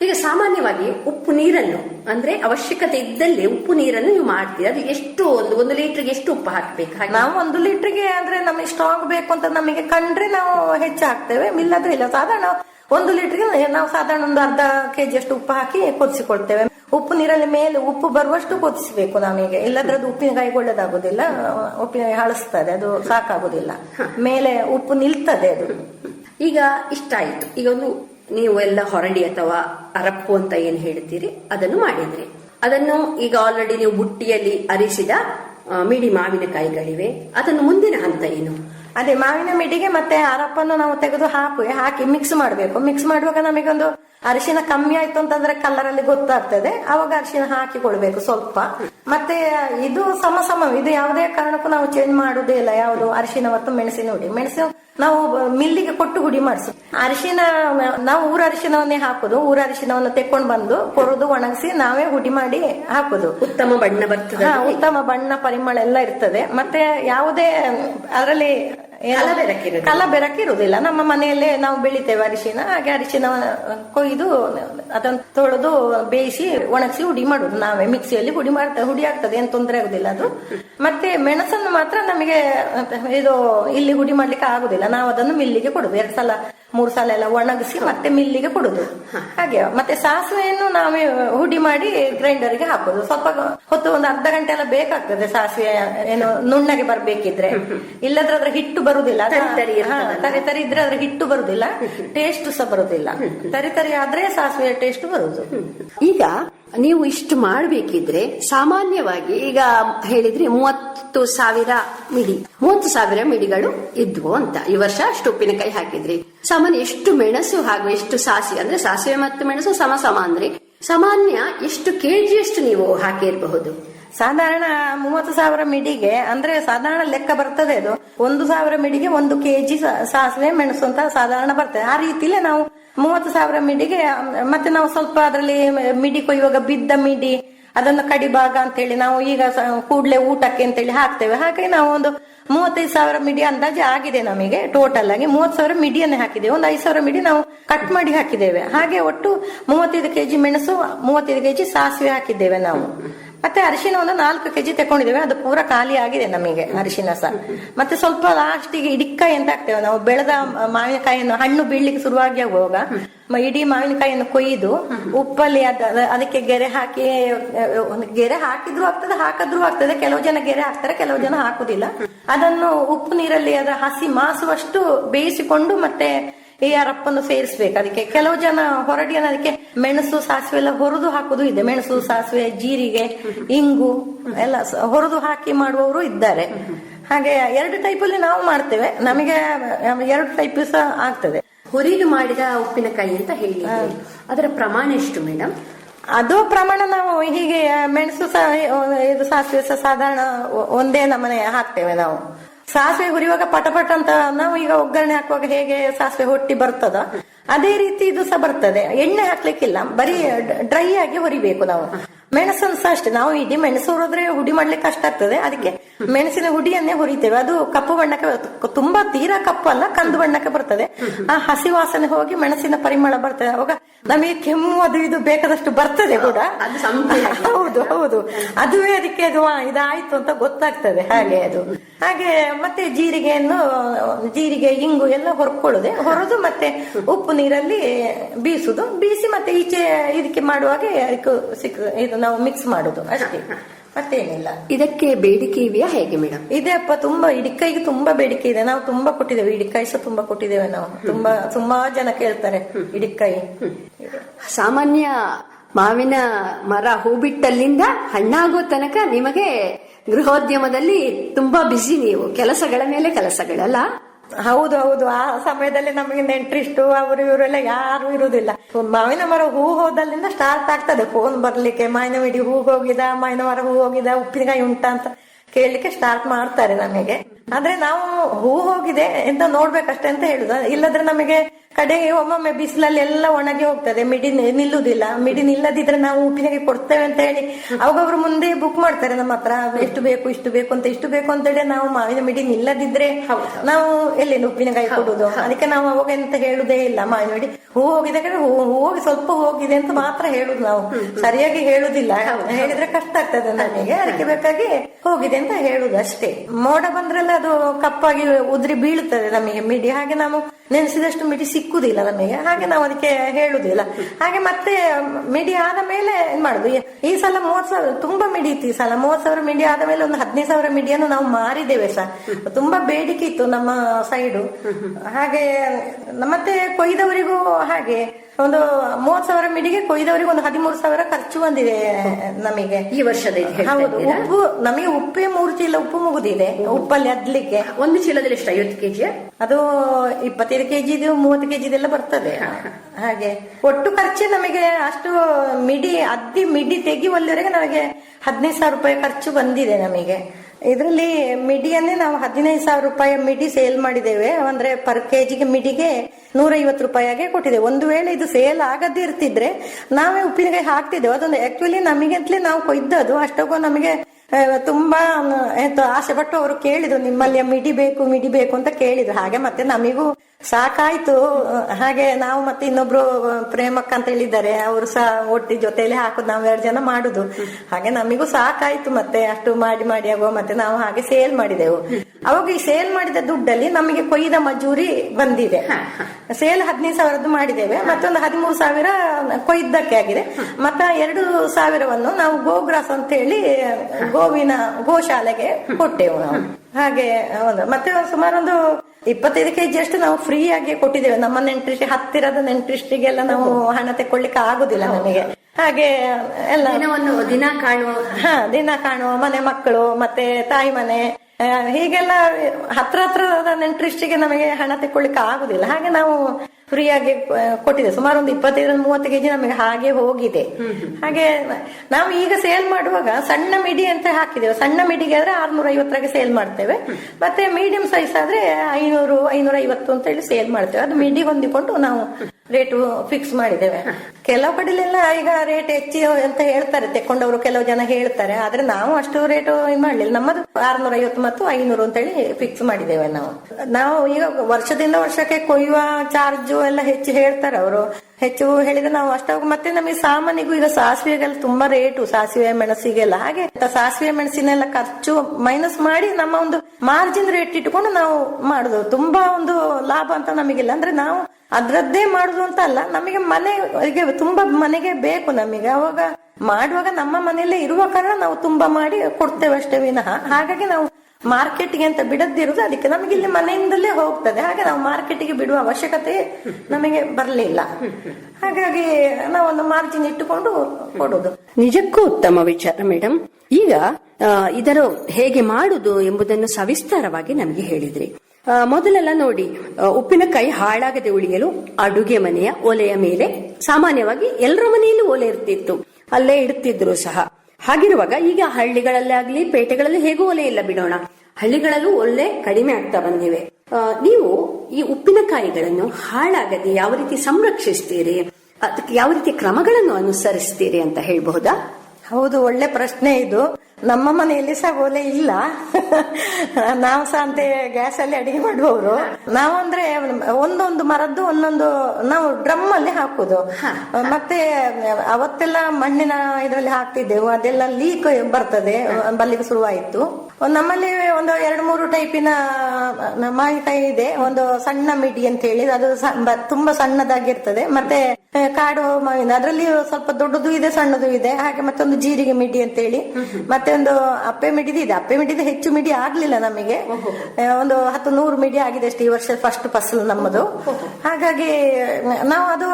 F: ಈಗ ಸಾಮಾನ್ಯವಾಗಿ ಉಪ್ಪು ನೀರನ್ನು ಅಂದ್ರೆ ಅವಶ್ಯಕತೆ ಇದ್ದಲ್ಲಿ ಉಪ್ಪು ನೀರನ್ನು ನೀವು ಮಾಡ್ತೀರಿ. ಅದು ಎಷ್ಟು ಒಂದು ಒಂದು ಲೀಟರ್ಗೆ ಎಷ್ಟು ಉಪ್ಪು ಹಾಕ್ಬೇಕು?
G: ನಾವು ಒಂದು ಲೀಟರ್ಗೆ ಅಂದ್ರೆ ನಮಗೆ ಸ್ಟಾಕ್ ಬೇಕು ಅಂತ ನಮಗೆ ಕಂಡ್ರೆ ನಾವು ಹೆಚ್ಚು ಹಾಕ್ತೇವೆ ಇಲ್ಲದ್ರೆ ಇಲ್ಲ. ಸಾಧಾರಣ ಒಂದು ಲೀಟರ್ಗೆ ನಾವು ಸಾಧಾರಣ ಒಂದು ಅರ್ಧ ಕೆಜಿ ಅಷ್ಟು ಉಪ್ಪು ಹಾಕಿ ಕೊದಿಸಿಕೊಳ್ತೇವೆ ಉಪ್ಪು ನೀರಲ್ಲಿ ಮೇಲೆ ಉಪ್ಪು ಬರುವಷ್ಟು ಕೊದಿಸಬೇಕು ನಮಗೆ. ಇಲ್ಲದ್ರೆ ಅದು ಉಪ್ಪಿನಕಾಯಿ ಒಳ್ಳೇದಾಗುದಿಲ್ಲ ಉಪ್ಪಿನಕಾಯಿ ಹಳಸ್ತದೆ ಅದು ಸಾಕಾಗುದಿಲ್ಲ. ಮೇಲೆ ಉಪ್ಪು ನಿಲ್ತದೆ ಅದು.
F: ಈಗ ಇಷ್ಟ ಆಯ್ತು. ಈಗ ಒಂದು ನೀವು ಹೊರಡಿ ಅಥವಾ ಅರಪ್ಪು ಅಂತ ಏನ್ ಹೇಳ್ತೀರಿ? ಅದನ್ನು ಮಾಡಿದ್ರಿ. ಅದನ್ನು ಈಗ ಆಲ್ರೆಡಿ ನೀವು ಬುಟ್ಟಿಯಲ್ಲಿ ಅರಿಸಿದ ಮಿಡಿ ಮಾವಿನಕಾಯಿಗಳಿವೆ ಅದನ್ನು ಮುಂದಿನ ಹಂತ ಏನು?
G: ಅದೇ ಮಾವಿನ ಮಿಡಿಗೆ ಮತ್ತೆ ಅರಪ್ಪನ್ನು ನಾವು ತೆಗೆದು ಹಾಕು ಹಾಕಿ ಮಿಕ್ಸ್ ಮಾಡಬೇಕು. ಮಿಕ್ಸ್ ಮಾಡುವಾಗ ನಮಗೊಂದು ಅರಿಶಿನ ಕಮ್ಮಿ ಆಯ್ತು ಅಂತಂದ್ರೆ ಕಲರ್ ಅಲ್ಲಿ ಗೊತ್ತಾಗ್ತದೆ. ಅವಾಗ ಅರಿಶಿನ ಹಾಕಿಕೊಳ್ಬೇಕು ಸ್ವಲ್ಪ. ಮತ್ತೆ ಇದು ಸಮ ಸಮ, ಇದು ಯಾವುದೇ ಕಾರಣಕ್ಕೂ ನಾವು ಚೇಂಜ್ ಮಾಡುದೇ ಇಲ್ಲ. ಯಾವುದು? ಅರಿಶಿನ ಮತ್ತು ಮೆಣಸಿನ ಹುಡಿ. ಮೆಣಸಿನ ನಾವು ಮಿಲ್ಲಿಗೆ ಕೊಟ್ಟು ಹುಡಿ ಮಾಡಿಸಿ. ಅರಿಶಿನ ನಾವು ಊರ ಅರಿಶಿನವನ್ನೇ ಹಾಕುದು. ಊರ ಅರಿಶಿನವನ್ನು ತೆಕ್ಕೊಂಡು ಬಂದು ಕೊರದು ಒಣಗಿಸಿ ನಾವೇ ಹುಡಿ ಮಾಡಿ ಹಾಕುದು.
F: ಉತ್ತಮ ಬಣ್ಣ ಬರ್ತದೆ
G: ಉತ್ತಮ ಬಣ್ಣ ಪರಿಮಳ ಎಲ್ಲ ಇರ್ತದೆ. ಮತ್ತೆ ಯಾವುದೇ ಅದರಲ್ಲಿ
F: ಕಲಬೆರಕಿರುವುದಿಲ್ಲ.
G: ಕಲಬೆರಕಿರುವುದಿಲ್ಲ ನಮ್ಮ ಮನೆಯಲ್ಲೇ ನಾವು ಬೆಳಿತೇವೆ ಅರಿಶಿನ. ಹಾಗೆ ಅರಿಶಿನ ಕೊಯ್ದು ಅದನ್ನ ತೊಳೆದು ಬೇಯಿಸಿ ಒಣಗಿಸಿ ಹುಡಿ ಮಾಡುದು. ನಾವೇ ಮಿಕ್ಸಿಯಲ್ಲಿ ಹುಡಿ ಮಾಡ್ತೇವೆ. ಹುಡಿ ಆಗ್ತದೆ ಏನ್ ತೊಂದರೆ ಆಗುದಿಲ್ಲ ಅದು. ಮತ್ತೆ ಮೆಣಸನ್ನು ಮಾತ್ರ ನಮಗೆ ಇದು ಇಲ್ಲಿ ಹುಡಿ ಮಾಡ್ಲಿಕ್ಕೆ ಆಗುದಿಲ್ಲ. ನಾವು ಅದನ್ನು ಮಿಲ್ಲಿಗೆ ಕೊಡುದು. ಎರಡು ಸಲ ಮೂರ್ ಸಲ ಎಲ್ಲ ಒಣಗಿಸಿ ಮತ್ತೆ ಮಿಲ್ಲಿಗೆ ಕೊಡುದು. ಹಾಗೆ ಮತ್ತೆ ಸಾಸಿವೆಯನ್ನು ನಾವೇ ಹುಡಿ ಮಾಡಿ ಗ್ರೈಂಡರ್ಗೆ ಹಾಕುದು. ಸ್ವಲ್ಪ ಹೊತ್ತು ಒಂದು ಅರ್ಧ ಗಂಟೆ ಎಲ್ಲ ಬೇಕಾಗ್ತದೆ ಸಾಸಿವೆ ಏನು ನುಣ್ಣಗೆ ಬರ್ಬೇಕಿದ್ರೆ. *laughs* ಇಲ್ಲದ್ರೆ ಅದ್ರ ಹಿಟ್ಟು ಬರುದಿಲ್ಲ.
F: ತರಿ ತರಿ
G: ಇದ್ರೆ ಅದ್ರ ಹಿಟ್ಟು ಬರುದಿಲ್ಲ. *laughs* ಟೇಸ್ಟ್ ಸಹ ಬರುದಿಲ್ಲ. *laughs* ತರಿ ತರಿ ಆದ್ರೆ ಸಾಸಿವೆ ಟೇಸ್ಟ್ ಬರುದು.
F: ಈಗ ನೀವು ಇಷ್ಟು ಮಾಡಬೇಕಿದ್ರೆ ಸಾಮಾನ್ಯವಾಗಿ ಈಗ ಹೇಳಿದ್ರೆ ಮೂವತ್ತು ಸಾವಿರ ಮಿಡಿ ಮೂವತ್ತು ಸಾವಿರ ಮಿಡಿಗಳು ಇದ್ವು ಅಂತ. ಈ ವರ್ಷ ಅಷ್ಟು ಉಪ್ಪಿನಕಾಯಿ ಹಾಕಿದ್ರಿ. ಸಾಮಾನ್ಯ ಎಷ್ಟು ಮೆಣಸು ಹಾಗೂ ಎಷ್ಟು ಸಾಸಿ, ಅಂದ್ರೆ ಸಾಸಿವೆ ಮತ್ತು ಮೆಣಸು ಸಮ ಸಮ ಅಂದ್ರಿ ಸಾಮಾನ್ಯ ಎಷ್ಟು ಕೆಜಿಯಷ್ಟು ನೀವು ಹಾಕಿರಬಹುದು?
G: ಸಾಧಾರಣ ಮೂವತ್ತು ಸಾವಿರ ಮಿಡಿಗೆ, ಅಂದ್ರೆ ಸಾಧಾರಣ ಲೆಕ್ಕ ಬರ್ತದೆ ಅದು. ಒಂದು ಸಾವಿರ ಮಿಡಿಗೆ ಒಂದು ಕೆಜಿ ಸಾಸಿವೆ ಮೆಣಸು ಅಂತ ಸಾಧಾರಣ ಬರ್ತದೆ. ಆ ರೀತಿಲೇ ನಾವು ಮೂವತ್ತು ಸಾವಿರ ಮಿಡಿಗೆ, ಮತ್ತೆ ನಾವು ಸ್ವಲ್ಪ ಅದರಲ್ಲಿ ಮಿಡಿ ಕೊಯ್ಯುವಾಗ ಬಿದ್ದ ಮಿಡಿ, ಅದನ್ನು ಕಡಿಭಾಗ ಅಂತೇಳಿ ನಾವು ಈಗ ಕೂಡಲೇ ಕೂಡ್ಲೆ ಊಟಕ್ಕೆ ಅಂತೇಳಿ ಹಾಕ್ತೇವೆ. ಹಾಗೆ ನಾವು ಒಂದು ಮೂವತ್ತೈದು ಸಾವಿರ ಮಿಡಿ ಅಂದಾಜು ಆಗಿದೆ ನಮಗೆ ಟೋಟಲ್ ಆಗಿ. ಮೂವತ್ತು ಸಾವಿರ ಮಿಡಿಯನ್ನೇ ಹಾಕಿದ್ದೇವೆ. ಒಂದು ಐದು ಸಾವಿರ ಮಿಡಿ ನಾವು ಕಟ್ ಮಾಡಿ ಹಾಕಿದ್ದೇವೆ. ಹಾಗೆ ಒಟ್ಟು ಮೂವತ್ತೈದು ಕೆಜಿ ಮೆಣಸು, ಮೂವತ್ತೈದು ಕೆಜಿ ಸಾಸಿವೆ ಹಾಕಿದ್ದೇವೆ ನಾವು. ಮತ್ತೆ ಅರಿಶಿನ ಒಂದು ನಾಲ್ಕು ಕೆಜಿ ತಕೊಂಡಿದ್ದೇವೆ. ಅದು ಪೂರ ಖಾಲಿ ಆಗಿದೆ ನಮಗೆ ಅರಿಶಿನ ಸಹ. ಮತ್ತೆ ಸ್ವಲ್ಪ ಲಾಸ್ಟಿಗೆ ಇಡಿಕಾಯಿ ಅಂತ ಹಾಕ್ತೇವೆ. ನಾವು ಬೆಳೆದ ಮಾವಿನಕಾಯಿಯನ್ನು ಹಣ್ಣು ಬೀಳ್ಲಿಕ್ಕೆ ಶುರುವಾಗಿ ಆಗುವಾಗ ಇಡೀ ಮಾವಿನಕಾಯಿಯನ್ನು ಕೊಯ್ದು, ಉಪ್ಪಲ್ಲಿ ಅದ, ಅದ- ಅದಕ್ಕೆ ಗೆರೆ ಹಾಕಿ ಗೆರೆ ಹಾಕಿದ್ರು ಆಗ್ತದೆ ಹಾಕಿದ್ರು ಆಗ್ತದೆ. ಕೆಲವು ಜನ ಗೆರೆ ಹಾಕ್ತಾರೆ, ಕೆಲವು ಜನ ಹಾಕುದಿಲ್ಲ. ಅದನ್ನು ಉಪ್ಪು ನೀರಲ್ಲಿ ಅದರ ಹಸಿ ಮಾಸುವಷ್ಟು ಬೇಯಿಸಿಕೊಂಡು ಮತ್ತೆ ಈ ಅರಪ್ಪನ್ನು ಸೇರಿಸ್ಬೇಕು. ಅದಕ್ಕೆ ಕೆಲವು ಜನ ಹೊರಡಿಯನ್ನು ಅದಕ್ಕೆ ಮೆಣಸು ಸಾಸಿವೆ ಎಲ್ಲ ಹೊರದು ಹಾಕುದು ಇದೆ. ಮೆಣಸು ಸಾಸಿವೆ ಜೀರಿಗೆ ಇಂಗು ಎಲ್ಲ ಹೊರದು ಹಾಕಿ ಮಾಡುವವರು ಇದ್ದಾರೆ. ಹಾಗೆ ಎರಡು ಟೈಪ್ ಅಲ್ಲಿ ನಾವು ಮಾಡ್ತೇವೆ. ನಮಗೆ ಎರಡು ಟೈಪ್ ಸಹ ಆಗ್ತದೆ.
F: ಹುರಿದು ಮಾಡಿದ ಉಪ್ಪಿನಕಾಯಿ ಅಂತ ಹೇಳಿ. ಅದರ ಪ್ರಮಾಣ ಎಷ್ಟು ಮೇಡಮ್
G: ಅದು ಪ್ರಮಾಣ ನಾವು ಹೀಗೆ ಮೆಣಸು ಸಹ ಇದು ಸಾಸಿವೆ ಸಹ ಸಾಧಾರಣ ಒಂದೇ ನಮನೆ ಹಾಕ್ತೇವೆ ನಾವು. ಸಾಸಿವೆ ಹುರಿಯುವಾಗ ಪಟಪಟ ಅಂತ ನಾವು ಈಗ ಒಗ್ಗರಣೆ ಹಾಕುವಾಗ ಹೇಗೆ ಸಾಸಿವೆ ಹೊಟ್ಟಿ ಬರ್ತದ? ಅದೇ ರೀತಿ ಇದು ಸಹ ಬರ್ತದೆ. ಎಣ್ಣೆ ಹಾಕ್ಲಿಕ್ಕಿಲ್ಲ. ಬರೀ ಡ್ರೈ ಆಗಿ ಹುರಿಬೇಕು ನಾವು. ಮೆಣಸನ್ನು ಸಹ ಅಷ್ಟೇ. ನಾವು ಇಡೀ ಮೆಣಸು ಹುರಿದ್ರೆ ಹುಡಿ ಮಾಡ್ಲಿಕ್ಕೆ ಕಷ್ಟ ಆಗ್ತದೆ. ಅದಕ್ಕೆ ಮೆಣಸಿನ ಹುಡಿಯನ್ನೇ ಹುರಿತೇವೆ. ಅದು ಕಪ್ಪು ಬಣ್ಣಕ್ಕೆ ತುಂಬಾ ತೀರಾ ಕಪ್ಪು ಅಲ್ಲ ಕಂದು ಬಣ್ಣಕ್ಕೆ ಬರ್ತದೆ. ಆ ಹಸಿ ವಾಸನೆ ಹೋಗಿ ಮೆಣಸಿನ ಪರಿಮಳ ಬರ್ತದೆ. ಅವಾಗ ನಮಗೆ ಕೆಮ್ಮು ಅದು ಇದು ಬೇಕಾದಷ್ಟು ಬರ್ತದೆ ಕೂಡ. ಹೌದು *laughs* ಹೌದು ಅದುವೇ ಅದಕ್ಕೆ ಅದು ಇದಾಯ್ತು ಅಂತ ಗೊತ್ತಾಗ್ತದೆ. ಹಾಗೆ ಅದು. ಹಾಗೆ ಮತ್ತೆ ಜೀರಿಗೆಯನ್ನು ಜೀರಿಗೆ ಇಂಗು ಎಲ್ಲ ಹೊರ್ಕೊಳ್ಳುದೆ. ಹೊರದು ಮತ್ತೆ ಉಪ್ಪು ನೀರಲ್ಲಿ ಬೀಸುದು. ಬೀಸಿ ಮತ್ತೆ ಈಚೆ ಇದಕ್ಕೆ ಮಾಡುವಾಗ ಅದಕ್ಕೆ ಸಿಕ್ ಇದು ನಾವು ಮಿಕ್ಸ್ ಮಾಡೋದು ಅಷ್ಟೇ. *laughs* ಮತ್ತೇನಿಲ್ಲ.
F: ಇದಕ್ಕೆ ಬೇಡಿಕೆ ಇದೆಯಾ ಹೇಗೆ ಮೇಡಮ್?
G: ಇದೆ ಅಪ್ಪ ತುಂಬಾ ಇಡಿಕಾಯಿಗೆ ತುಂಬಾ ಬೇಡಿಕೆ ಇದೆ. ನಾವು ತುಂಬಾ ಕೊಟ್ಟಿದ್ದೇವೆ ಇಡಿಕಾಯಿ ಸಹ ತುಂಬಾ ಕೊಟ್ಟಿದ್ದೇವೆ ನಾವು. ತುಂಬಾ ತುಂಬಾ ಜನ ಕೇಳ್ತಾರೆ ಇಡಿಕಾಯಿ.
F: ಸಾಮಾನ್ಯ ಮಾವಿನ ಮರ ಹೂ ಬಿಟ್ಟಲ್ಲಿಂದ ಹಣ್ಣಾಗೋ ತನಕ ನಿಮಗೆ ಗೃಹೋದ್ಯಮದಲ್ಲಿ ತುಂಬಾ ಬಿಸಿ ನೀವು. ಕೆಲಸಗಳ ಮೇಲೆ ಕೆಲಸಗಳಲ್ಲ.
G: ಹೌದು ಹೌದು. ಆ ಸಮಯದಲ್ಲಿ ನಮಗೆ ನೆಂಟ್ರಿಷ್ಟು ಅವರು ಇವರೆಲ್ಲ ಯಾರು ಇರುವುದಿಲ್ಲ. ಮಾವಿನ ಮರ ಹೂ ಹೋದಲ್ಲಿಂದ ಸ್ಟಾರ್ಟ್ ಆಗ್ತದೆ. ಫೋನ್ ಬರ್ಲಿಕ್ಕೆ, ಮಾವಿನ ಮಿಡಿ ಹೂ ಹೋಗಿದ, ಮಾವಿನ ಮರ ಹೂ ಹೋಗಿದ, ಉಪ್ಪಿನಕಾಯಿ ಉಂಟಾ ಅಂತ ಕೇಳಲಿಕ್ಕೆ ಸ್ಟಾರ್ಟ್ ಮಾಡ್ತಾರೆ ನಮಗೆ. ಆದ್ರೆ ನಾವು ಹೂ ಹೋಗಿದೆ ಎಂತ ನೋಡ್ಬೇಕಷ್ಟೇ ಅಂತ ಹೇಳುದು. ಇಲ್ಲದ್ರೆ ನಮಗೆ ಕಡೆಗೆ ಒಮ್ಮೊಮ್ಮೆ ಬಿಸಿಲಲ್ಲಿ ಎಲ್ಲ ಒಣಗಿ ಹೋಗ್ತದೆ ಮಿಡಿ ನಿಲ್ಲುದಿಲ್ಲ ಮಿಡಿ ನಿಲ್ಲದಿದ್ರೆ ನಾವು ಉಪ್ಪಿನಕಾಯಿ ಕೊಡ್ತೇವೆ ಅಂತ ಹೇಳಿ ಅವಾಗವ್ರು ಮುಂದೆ ಬುಕ್ ಮಾಡ್ತಾರೆ ನಮ್ಮ ಹತ್ರ ಎಷ್ಟು ಬೇಕು ಇಷ್ಟು ಬೇಕು ಅಂತ ಇಷ್ಟು ಬೇಕು ಅಂತ ಹೇಳಿ ನಾವು ಮಾವಿನ ಮಿಡಿ ನಿಲ್ಲದಿದ್ರೆ ನಾವು ಎಲ್ಲಿ ಉಪ್ಪಿನಕಾಯಿ ಕೊಡುದು ಅದಕ್ಕೆ ನಾವು ಅವಾಗ ಎಂತ ಹೇಳುದೇ ಇಲ್ಲ. ಮಾವಿನ ಮಿಡಿ ಹೂ ಹೋಗಿದೆ ಕಡೆ ಹೂ ಹೋಗಿ ಸ್ವಲ್ಪ ಹೋಗಿದೆ ಅಂತ ಮಾತ್ರ ಹೇಳುದು ನಾವು. ಸರಿಯಾಗಿ ಹೇಳುದಿಲ್ಲ. ಹೇಳಿದ್ರೆ ಕಷ್ಟ ಆಗ್ತದೆ ನನಗೆ ಅದಕ್ಕೆ ಬೇಕಾಗಿ ಹೋಗಿದೆ ಅಂತ ಹೇಳುದು ಅಷ್ಟೇ. ಮೋಡ ಬಂದ್ರೆಲ್ಲ ಅದು ಕಪ್ಪಾಗಿ ಉದ್ರಿ ಬೀಳುತ್ತದೆ ನಮಗೆ. ಮಿಡಿ ಹಾಗೆ ನಾವು ನೆನೆಸಿದಷ್ಟು ಮಿಡಿ ಸಿಕ್ಕುದಿಲ್ಲ ನಮಗೆ. ಹಾಗೆ ನಾವು ಅದಕ್ಕೆ ಹೇಳುದಿಲ್ಲ. ಹಾಗೆ ಮತ್ತೆ ಮಿಡಿ ಆದ ಮೇಲೆ ಮಾಡುದು? ಈ- ಈ ಸಲ ಮೂವತ್ ಸಾವಿರ, ತುಂಬಾ ಮಿಡಿ ಇತ್ತು ಈ ಸಲ. ಮೂವತ್ ಸಾವಿರ ಮಿಡಿ ಆದ ಮೇಲೆ ಒಂದು ಹದಿನೈದು ಸಾವಿರ ಮಿಡಿಯನ್ನು ನಾವು ಮಾರಿದ್ದೇವೆ ಸರ್. ತುಂಬಾ ಬೇಡಿಕೆ ಇತ್ತು ನಮ್ಮ ಸೈಡು ಹಾಗೆ, ಮತ್ತೆ ಕೊಯ್ದವರಿಗೂ ಹಾಗೆ. ಒಂದು ಮೂವತ್ ಸಾವಿರ ಮಿಡಿಗೆ ಕೊಯ್ದವರಿಗೆ ಒಂದು ಹದಿಮೂರು ಸಾವಿರ ಖರ್ಚು ಬಂದಿದೆ ನಮಗೆ.
F: ಈ ವರ್ಷದ
G: ಹೌದು ಉಪ್ಪು ನಮಗೆ ಉಪ್ಪೇ ಮೂರು ಚೀಲ ಉಪ್ಪು ಮುಗಿದಿದೆ. ಉಪ್ಪಲ್ಲಿ ಅದ್ಲಿಕ್ಕೆ.
F: ಒಂದು ಚೀಲದಲ್ಲಿ ಎಷ್ಟು? ಐವತ್ತು ಕೆಜಿ
G: ಅದು ಇಪ್ಪತ್ತೈದು ಕೆಜಿದು ಮೂವತ್ತು ಕೆಜಿದೆಲ್ಲ ಬರ್ತದೆ. ಹಾಗೆ. ಒಟ್ಟು ಖರ್ಚು ನಮಗೆ ಅಷ್ಟು ಮಿಡಿ ಅದ್ದಿ ಮಿಡಿ ತೆಗೆಯುವಲ್ಲಿವರೆಗೆ ನಮಗೆ ಹದಿನೈದು ಸಾವಿರ ರೂಪಾಯಿ ಖರ್ಚು ಬಂದಿದೆ ನಮಗೆ. ಇದರಲ್ಲಿ ಮಿಡಿಯನ್ನೇ ನಾವು ಹದಿನೈದು ಸಾವಿರ ರೂಪಾಯಿ ಮಿಡಿ ಸೇಲ್ ಮಾಡಿದ್ದೇವೆ. ಅಂದ್ರೆ ಪರ್ ಕೆಜಿಗೆ ಮಿಡಿಗೆ ನೂರ ಐವತ್ತು ರೂಪಾಯಿಗೆ ಕೊಟ್ಟಿದ್ದೇವೆ. ಒಂದು ವೇಳೆ ಇದು ಸೇಲ್ ಆಗದೇ ಇರ್ತಿದ್ರೆ ನಾವೇ ಉಪ್ಪಿನಕಾಯಿ ಹಾಕ್ತಿದ್ದೇವೆ. ಅದೊಂದು ಆಕ್ಚುಲಿ ನಮಗಂತಲೇ ನಾವು ಕೊಯ್ದದು ಅಷ್ಟಕ್ಕೂ ನಮಗೆ ತುಂಬಾ ಆಸೆ ಪಟ್ಟು ಅವರು ಕೇಳಿದ್ರು. ನಿಮ್ಮಲ್ಲಿ ಮಿಡಿ ಬೇಕು ಮಿಡಿ ಬೇಕು ಅಂತ ಕೇಳಿದ್ರು. ಹಾಗೆ ಮತ್ತೆ ನಮಿಗೂ ಸಾಕಾಯ್ತು. ಹಾಗೆ ನಾವು ಮತ್ತೆ ಇನ್ನೊಬ್ರು ಪ್ರೇಮಕ್ಕ ಅಂತ ಹೇಳಿದ್ದಾರೆ. ಅವರು ಸಹ ಒಟ್ಟಿ ಜೊತೆಯಲ್ಲಿ ಹಾಕುದು ನಾವು ಎರಡು ಜನ ಮಾಡುದು. ಹಾಗೆ ನಮಿಗೂ ಸಾಕಾಯ್ತು ಮತ್ತೆ. ಅಷ್ಟು ಮಾಡಿ ಮಾಡಿ ಆಗುವ ಮತ್ತೆ ನಾವು ಹಾಗೆ ಸೇಲ್ ಮಾಡಿದೆವು. ಅವಾಗ ಈ ಸೇಲ್ ಮಾಡಿದ ದುಡ್ಡಲ್ಲಿ ನಮಗೆ ಕೊಯ್ದ ಮಜೂರಿ ಬಂದಿದೆ. ಸೇಲ್ ಹದಿನೈದು ಸಾವಿರದ್ದು ಮಾಡಿದ್ದೇವೆ. ಮತ್ತೊಂದು ಹದಿಮೂರು ಸಾವಿರ ಕೊಯ್ದಕ್ಕೆ ಆಗಿದೆ. ಮತ್ತ ಎರಡು ಸಾವಿರವನ್ನು ನಾವು ಗೋಗ್ರಾಸ್ ಅಂತ ಹೇಳಿ ಗೋವಿನ ಗೋಶಾಲೆಗೆ ಕೊಟ್ಟೆವು ನಾವು. ಹಾಗೆ ಒಂದು ಮತ್ತೆ ಸುಮಾರು ಒಂದು ಇಪ್ಪತ್ತೈದು ಕೆಜಿ ಅಷ್ಟು ನಾವು ಫ್ರೀ ಆಗಿ ಕೊಟ್ಟಿದ್ದೇವೆ. ನಮ್ಮ ನೆಂಟ್ರಿಸ್ಟ್ ಹತ್ತಿರದ ನೆಂಟ್ರಿಸ್ಟಿಗೆಲ್ಲ ನಾವು ಹಣ ತೆಕ್ಕೊಳ್ಳಿಕ್ಕೆ ಆಗುದಿಲ್ಲ ನಮಗೆ. ಹಾಗೆ ಎಲ್ಲ
F: ದಿನ ಕಾಣುವ.
G: ಹ ದಿನ ಕಾಣುವ ಮನೆ ಮಕ್ಕಳು ಮತ್ತೆ ತಾಯಿ ಮನೆ ಹೀಗೆಲ್ಲ ಹತ್ರ ಹತ್ರದ ನೆಂಟ್ರಿಸ್ಟಿಗೆ ನಮಗೆ ಹಣ ತೆಕ್ಕೊಳ್ಳಿಕ್ಕೆ ಆಗುದಿಲ್ಲ. ಹಾಗೆ ನಾವು ಫ್ರೀ ಆಗಿ ಕೊಟ್ಟಿದೆ. ಸುಮಾರು ಒಂದು ಇಪ್ಪತ್ತೈದರಿಂದ ಮೂವತ್ತು ಕೆಜಿ ನಮಗೆ ಹಾಗೆ ಹೋಗಿದೆ. ಹಾಗೆ ನಾವು ಈಗ ಸೇಲ್ ಮಾಡುವಾಗ ಸಣ್ಣ ಮಿಡಿ ಅಂತ ಹಾಕಿದ್ದೇವೆ. ಸಣ್ಣ ಮಿಡಿಗೆ ಆದ್ರೆ ಆರ್ನೂರ ಐವತ್ತರಾಗೆ ಸೇಲ್ ಮಾಡ್ತೇವೆ. ಮತ್ತೆ ಮೀಡಿಯಂ ಸೈಜ್ ಆದ್ರೆ ಐನೂರು ಐನೂರ ಐವತ್ತು ಅಂತ ಹೇಳಿ ಸೇಲ್ ಮಾಡ್ತೇವೆ. ಅದು ಮಿಡಿ ಹೊಂದಿಕೊಂಡು ನಾವು ರೇಟು ಫಿಕ್ಸ್ ಮಾಡಿದ್ದೇವೆ. ಕೆಲವು ಕಡೆಲೆಲ್ಲ ಈಗ ರೇಟ್ ಹೆಚ್ಚಿ ಅಂತ ಹೇಳ್ತಾರೆ ತೆಕೊಂಡವರು ಕೆಲವು ಜನ ಹೇಳ್ತಾರೆ. ಆದ್ರೆ ನಾವು ಅಷ್ಟು ರೇಟ್ ಇದು ಮಾಡ್ಲಿಲ್ಲ. ನಮ್ಮದು ಆರ್ನೂರ ಐವತ್ತು ಮತ್ತು ಐನೂರು ಅಂತ ಹೇಳಿ ಫಿಕ್ಸ್ ಮಾಡಿದ್ದೇವೆ ನಾವು. ನಾವು ಈಗ ವರ್ಷದಿಂದ ವರ್ಷಕ್ಕೆ ಕೊಯ್ಯುವ ಚಾರ್ಜು ಎಲ್ಲ ಹೆಚ್ಚು ಹೇಳ್ತಾರೆ ಅವರು. ಹೆಚ್ಚು ಹೇಳಿದ್ರೆ ನಾವು ಅಷ್ಟಾಗ ಮತ್ತೆ ನಮಗೆ ಸಾಮಾನಿಗೂ ಈಗ ಸಾಸಿವೆಗೆಲ್ಲ ತುಂಬಾ ರೇಟು, ಸಾಸಿವೆ, ಮೆಣಸಿಗೆಲ್ಲ. ಹಾಗೆ ಸಾಸಿವೆ, ಮೆಣಸಿನೆಲ್ಲ ಖರ್ಚು ಮೈನಸ್ ಮಾಡಿ ನಮ್ಮ ಒಂದು ಮಾರ್ಜಿನ್ ರೇಟ್ ಇಟ್ಕೊಂಡು ನಾವು ಮಾಡುದು. ತುಂಬಾ ಒಂದು ಲಾಭ ಅಂತ ನಮಗಿಲ್ಲ. ಅಂದ್ರೆ ನಾವು ಅದ್ರದ್ದೇ ಮಾಡುದು ಅಂತ ಅಲ್ಲ, ನಮಗೆ ಮನೆಗೆ, ತುಂಬಾ ಮನೆಗೆ ಬೇಕು ನಮಗೆ. ಅವಾಗ ಮಾಡುವಾಗ ನಮ್ಮ ಮನೆಯಲ್ಲೇ ಇರುವ ಕಾರಣ ನಾವು ತುಂಬಾ ಮಾಡಿ ಕೊಡ್ತೇವೆ ಅಷ್ಟೇ ವಿನಃ. ಹಾಗಾಗಿ ನಾವು ಮಾರ್ಕೆಟ್ಗೆ ಅಂತ ಬಿಡದಿರುದು ಅದಕ್ಕೆ ನಮಗೆ ಇಲ್ಲಿ ಮನೆಯಿಂದಲೇ ಹೋಗ್ತದೆ. ಹಾಗೆ ನಾವು ಮಾರ್ಕೆಟ್ಗೆ ಬಿಡುವ ಅವಶ್ಯಕತೆ ನಮಗೆ ಬರಲಿಲ್ಲ. ಹಾಗಾಗಿ ನಾವೊಂದು ಮಾರ್ಜಿನ್ ಇಟ್ಟುಕೊಂಡು ಕೊಡುದು.
F: ನಿಜಕ್ಕೂ ಉತ್ತಮ ವಿಚಾರ ಮೇಡಮ್ ಈಗ ಇದರ ಹೇಗೆ ಮಾಡುದು ಎಂಬುದನ್ನು ಸವಿಸ್ತಾರವಾಗಿ ನಮಗೆ ಹೇಳಿದ್ರಿ. ಮೊದಲೆಲ್ಲ ನೋಡಿ ಉಪ್ಪಿನಕಾಯಿ ಹಾಳಾಗದೆ ಉಳಿಯಲು ಅಡುಗೆ ಮನೆಯ ಒಲೆಯ ಮೇಲೆ ಸಾಮಾನ್ಯವಾಗಿ ಎಲ್ಲರ ಮನೆಯಲ್ಲೂ ಒಲೆ ಇರ್ತಿತ್ತು. ಅಲ್ಲೇ ಇಡ್ತಿದ್ರು ಸಹ. ಹಾಗಿರುವಾಗ ಈಗ ಹಳ್ಳಿಗಳಲ್ಲಿ ಆಗ್ಲಿ, ಪೇಟೆಗಳಲ್ಲಿ ಹೇಗೂ ಒಲೆ ಇಲ್ಲ ಬಿಡೋಣ. ಹಳ್ಳಿಗಳಲ್ಲೂ ಒಲೆ ಕಡಿಮೆ ಆಗ್ತಾ ಬಂದಿವೆ. ನೀವು ಈ ಉಪ್ಪಿನಕಾಯಿಗಳನ್ನು ಹಾಳಾಗದೆ ಯಾವ ರೀತಿ ಸಂರಕ್ಷಿಸ್ತೀರಿ, ಅದಕ್ಕೆ ಯಾವ ರೀತಿ ಕ್ರಮಗಳನ್ನು ಅನುಸರಿಸ್ತೀರಿ ಅಂತ ಹೇಳ್ಬಹುದಾ?
G: ಹೌದು ಒಳ್ಳೆ ಪ್ರಶ್ನೆ ಇದು. ನಮ್ಮ ಮನೆಯಲ್ಲಿ ಸಹ ಒಲೆ ಇಲ್ಲ. *laughs* ನಾವು ಸಹ ಅಂತೆ ಗ್ಯಾಸ್ ಅಲ್ಲಿ ಅಡಿಗೆ ಮಾಡುವವರು. ನಾವು ಅಂದ್ರೆ ಒಂದೊಂದು ಮರದ್ದು ಒಂದೊಂದು ನಾವು ಡ್ರಮ್ ಅಲ್ಲಿ ಹಾಕುದು. ಮತ್ತೆ ಅವತ್ತೆಲ್ಲ ಮಣ್ಣಿನ ಇದರಲ್ಲಿ ಹಾಕ್ತಿದ್ದೆವು ಅದೆಲ್ಲ ಲೀಕ್ ಬರ್ತದೆ ಬಲ್ಲಿಗೆ ಶುರುವಾಯಿತು. ನಮ್ಮಲ್ಲಿ ಒಂದು ಎರಡು ಮೂರು ಟೈಪಿನ ಮಾವಿನಕಾಯಿ ಇದೆ. ಒಂದು ಸಣ್ಣ ಮಿಡಿ ಅಂತ ಹೇಳಿ. ಅದು ತುಂಬಾ ಸಣ್ಣದಾಗಿರ್ತದೆ. ಮತ್ತೆ ಕಾಡು ಮಾವಿನ ಅದರಲ್ಲಿ ಸ್ವಲ್ಪ ದೊಡ್ಡದು ಇದೆ, ಸಣ್ಣದು ಇದೆ. ಹಾಗೆ ಮತ್ತೊಂದು ಜೀರಿಗೆ ಮಿಡಿ ಅಂತ ಹೇಳಿ. ಮತ್ತೆ ಒಂದು ಅಪ್ಪೆ ಮಿಡಿದು ಇದೆ. ಅಪ್ಪೆ ಮಿಡಿದು ಹೆಚ್ಚು ಮಿಡಿ ಆಗ್ಲಿಲ್ಲ ನಮಗೆ. ಒಂದು ಹತ್ತು ನೂರು ಮಿಡಿ ಆಗಿದೆ ಅಷ್ಟೇ ಈ ವರ್ಷ ಫಸ್ಟ್ ಫಸಲು ನಮ್ಮದು. ಹಾಗಾಗಿ, ನಾವು ಅದು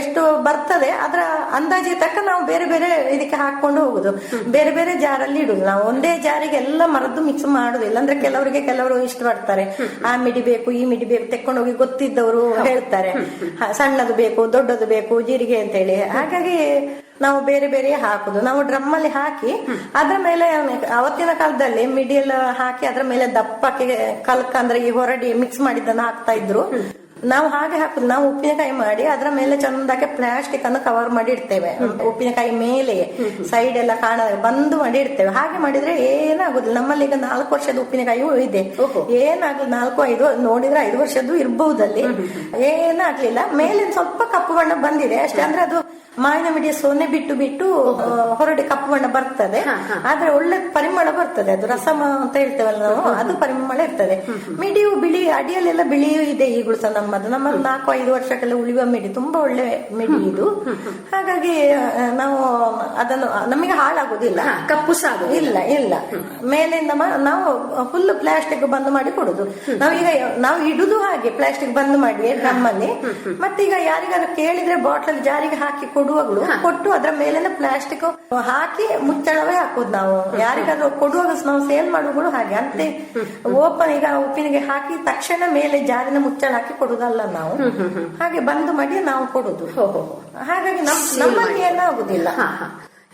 G: ಎಷ್ಟು ಬರ್ತದೆ, ಅದರ ಅಂದಾಜಿಗೆ ತಕ್ಕ ನಾವು ಬೇರೆ ಬೇರೆ ಇದಕ್ಕೆ ಹಾಕೊಂಡು ಹೋಗುದು. ಬೇರೆ ಬೇರೆ ಜಾರಲ್ಲಿ ಇಡುದು. ನಾವು ಒಂದೇ ಜಾರಿಗೆ ಎಲ್ಲ ಮರದ್ದು ಮಿಕ್ಸ್ ಮಾಡುದಿಲ್ಲ ಅಂದ್ರೆ ಕೆಲವರಿಗೆ ಕೆಲವರು ಇಷ್ಟಪಡ್ತಾರೆ ಆ ಮಿಡಿ ಬೇಕು ಈ ಮಿಡಿ ಬೇಕು ತೆಕ್ಕೊಂಡೋಗಿ ಗೊತ್ತಿದ್ದವರು ಹೇಳ್ತಾರೆ. ಸಣ್ಣದು ಬೇಕು ದೊಡ್ಡದು ಬೇಕು ಜೀರಿಗೆ ಅಂತ ಹೇಳಿ ಹಾಗಾಗಿ ನಾವು ಬೇರೆ ಬೇರೆ ಹಾಕುದು. ನಾವು ಡ್ರಮ್ ಅಲ್ಲಿ ಹಾಕಿ ಅದ್ರ ಮೇಲೆ ಅವತ್ತಿನ ಕಾಲದಲ್ಲಿ ಮಿಡಿ ಎಲ್ಲ ಹಾಕಿ ಅದ್ರ ಮೇಲೆ ದಪ್ಪಕ್ಕೆ ಕಲ್ಕ ಅಂದ್ರೆ ಈ ಹೊರಡಿ ಮಿಕ್ಸ್ ಮಾಡಿದ್ದನ್ನ ಹಾಕ್ತಾ ಇದ್ರು. ನಾವು ಹಾಗೆ ಹಾಕುದು ನಾವು ಉಪ್ಪಿನಕಾಯಿ ಮಾಡಿ ಅದರ ಮೇಲೆ ಚಂದಕ್ಕೆ ಪ್ಲಾಸ್ಟಿಕ್ ಅನ್ನು ಕವರ್ ಮಾಡಿ ಇಡ್ತೇವೆ. ಉಪ್ಪಿನಕಾಯಿ ಮೇಲೆ ಸೈಡ್ ಎಲ್ಲ ಕಾಣ ಬಂದು ಮಾಡಿ ಇಡ್ತೇವೆ. ಹಾಗೆ ಮಾಡಿದ್ರೆ ಏನಾಗುದಿಲ್ಲ. ನಮ್ಮಲ್ಲಿ ಈಗ ನಾಲ್ಕು ವರ್ಷದ ಉಪ್ಪಿನಕಾಯಿಯೂ ಇದೆ. ಏನಾಗ್ಲಿ ನಾಲ್ಕು ಐದು ನೋಡಿದ್ರೆ ಐದು ವರ್ಷದ್ದು ಇರಬಹುದಲ್ಲಿ. ಏನಾಗ್ಲಿಲ್ಲ. ಮೇಲಿನ ಸ್ವಲ್ಪ ಕಪ್ಪು ಬಣ್ಣ ಬಂದಿದೆ. ಅಷ್ಟೇ ಅಂದ್ರೆ ಅದು ಮಾವಿನ ಮಿಡಿಯ ಸೋನೆ ಬಿಟ್ಟು ಬಿಟ್ಟು ಹೊರಡಿ ಕಪ್ಪು ಬಣ್ಣ ಬರ್ತದೆ. ಆದ್ರೆ ಒಳ್ಳೆ ಪರಿಮಳ ಬರ್ತದೆ. ಅದು ರಸಮ ಅಂತ ಹೇಳ್ತೇವಲ್ಲ ನಾವು ಅದು ಪರಿಮಳ ಇರ್ತದೆ. ಮಿಡಿಯು ಬಿಳಿ ಅಡಿಯಲ್ಲೆಲ್ಲ ಬಿಳಿಯೂ ಇದೆ ಈಗಲೂ ಸಹ ನಮ್ಮದು. ನಮ್ಮ ನಾಲ್ಕು ಐದು ವರ್ಷಕ್ಕೆಲ್ಲ ಉಳಿಯುವ ಮಿಡಿ ತುಂಬಾ ಒಳ್ಳೆ ಮಿಡಿ ಇದು. ಹಾಗಾಗಿ ನಾವು ಅದನ್ನು ನಮಗೆ ಹಾಳಾಗುದಿಲ್ಲ.
F: ಕಪ್ಪು ಸಾಗು
G: ಇಲ್ಲ ಇಲ್ಲ. ಮೇಲಿಂದ ನಾವು ಫುಲ್ ಪ್ಲಾಸ್ಟಿಕ್ ಬಂದ್ ಮಾಡಿ ಕೊಡುದು. ನಾವೀಗ ನಾವು ಇಡುದು ಹಾಗೆ ಪ್ಲಾಸ್ಟಿಕ್ ಬಂದ್ ಮಾಡಿ ನಮ್ಮಲ್ಲಿ ಮತ್ತೀಗ ಯಾರಿಗಾದ್ರು ಕೇಳಿದ್ರೆ ಬಾಟಲ್ ಜಾರಿಗೆ ಹಾಕಿ ಕೊಡುವಾಗಲು ಕೊಟ್ಟು ಅದ್ರ ಮೇಲಿನ ಪ್ಲಾಸ್ಟಿಕ್ ಹಾಕಿ ಮುಚ್ಚಳವೇ ಹಾಕೋದು ನಾವು. ಯಾರಿಗಾದ್ರೂ ಕೊಡುವಾಗ ನಾವು ಸೇಲ್ ಮಾಡುವಾಗಲೂ ಹಾಗೆ. ಅಂತೆ ಓಪನ್ ಈಗ ಉಪ್ಪಿನಿಗೆ ಹಾಕಿ ತಕ್ಷಣ ಮೇಲೆ ಜಾರಿನ ಮುಚ್ಚಳ ಹಾಕಿ ಕೊಡುದಲ್ಲ ನಾವು. ಹಾಗೆ ಬಂದು ಮಾಡಿ ನಾವು ಕೊಡುದು. ಹಾಗಾಗಿ ನಮ್ ನಮ್ಮಲ್ಲಿ ಏನಾಗುದಿಲ್ಲ.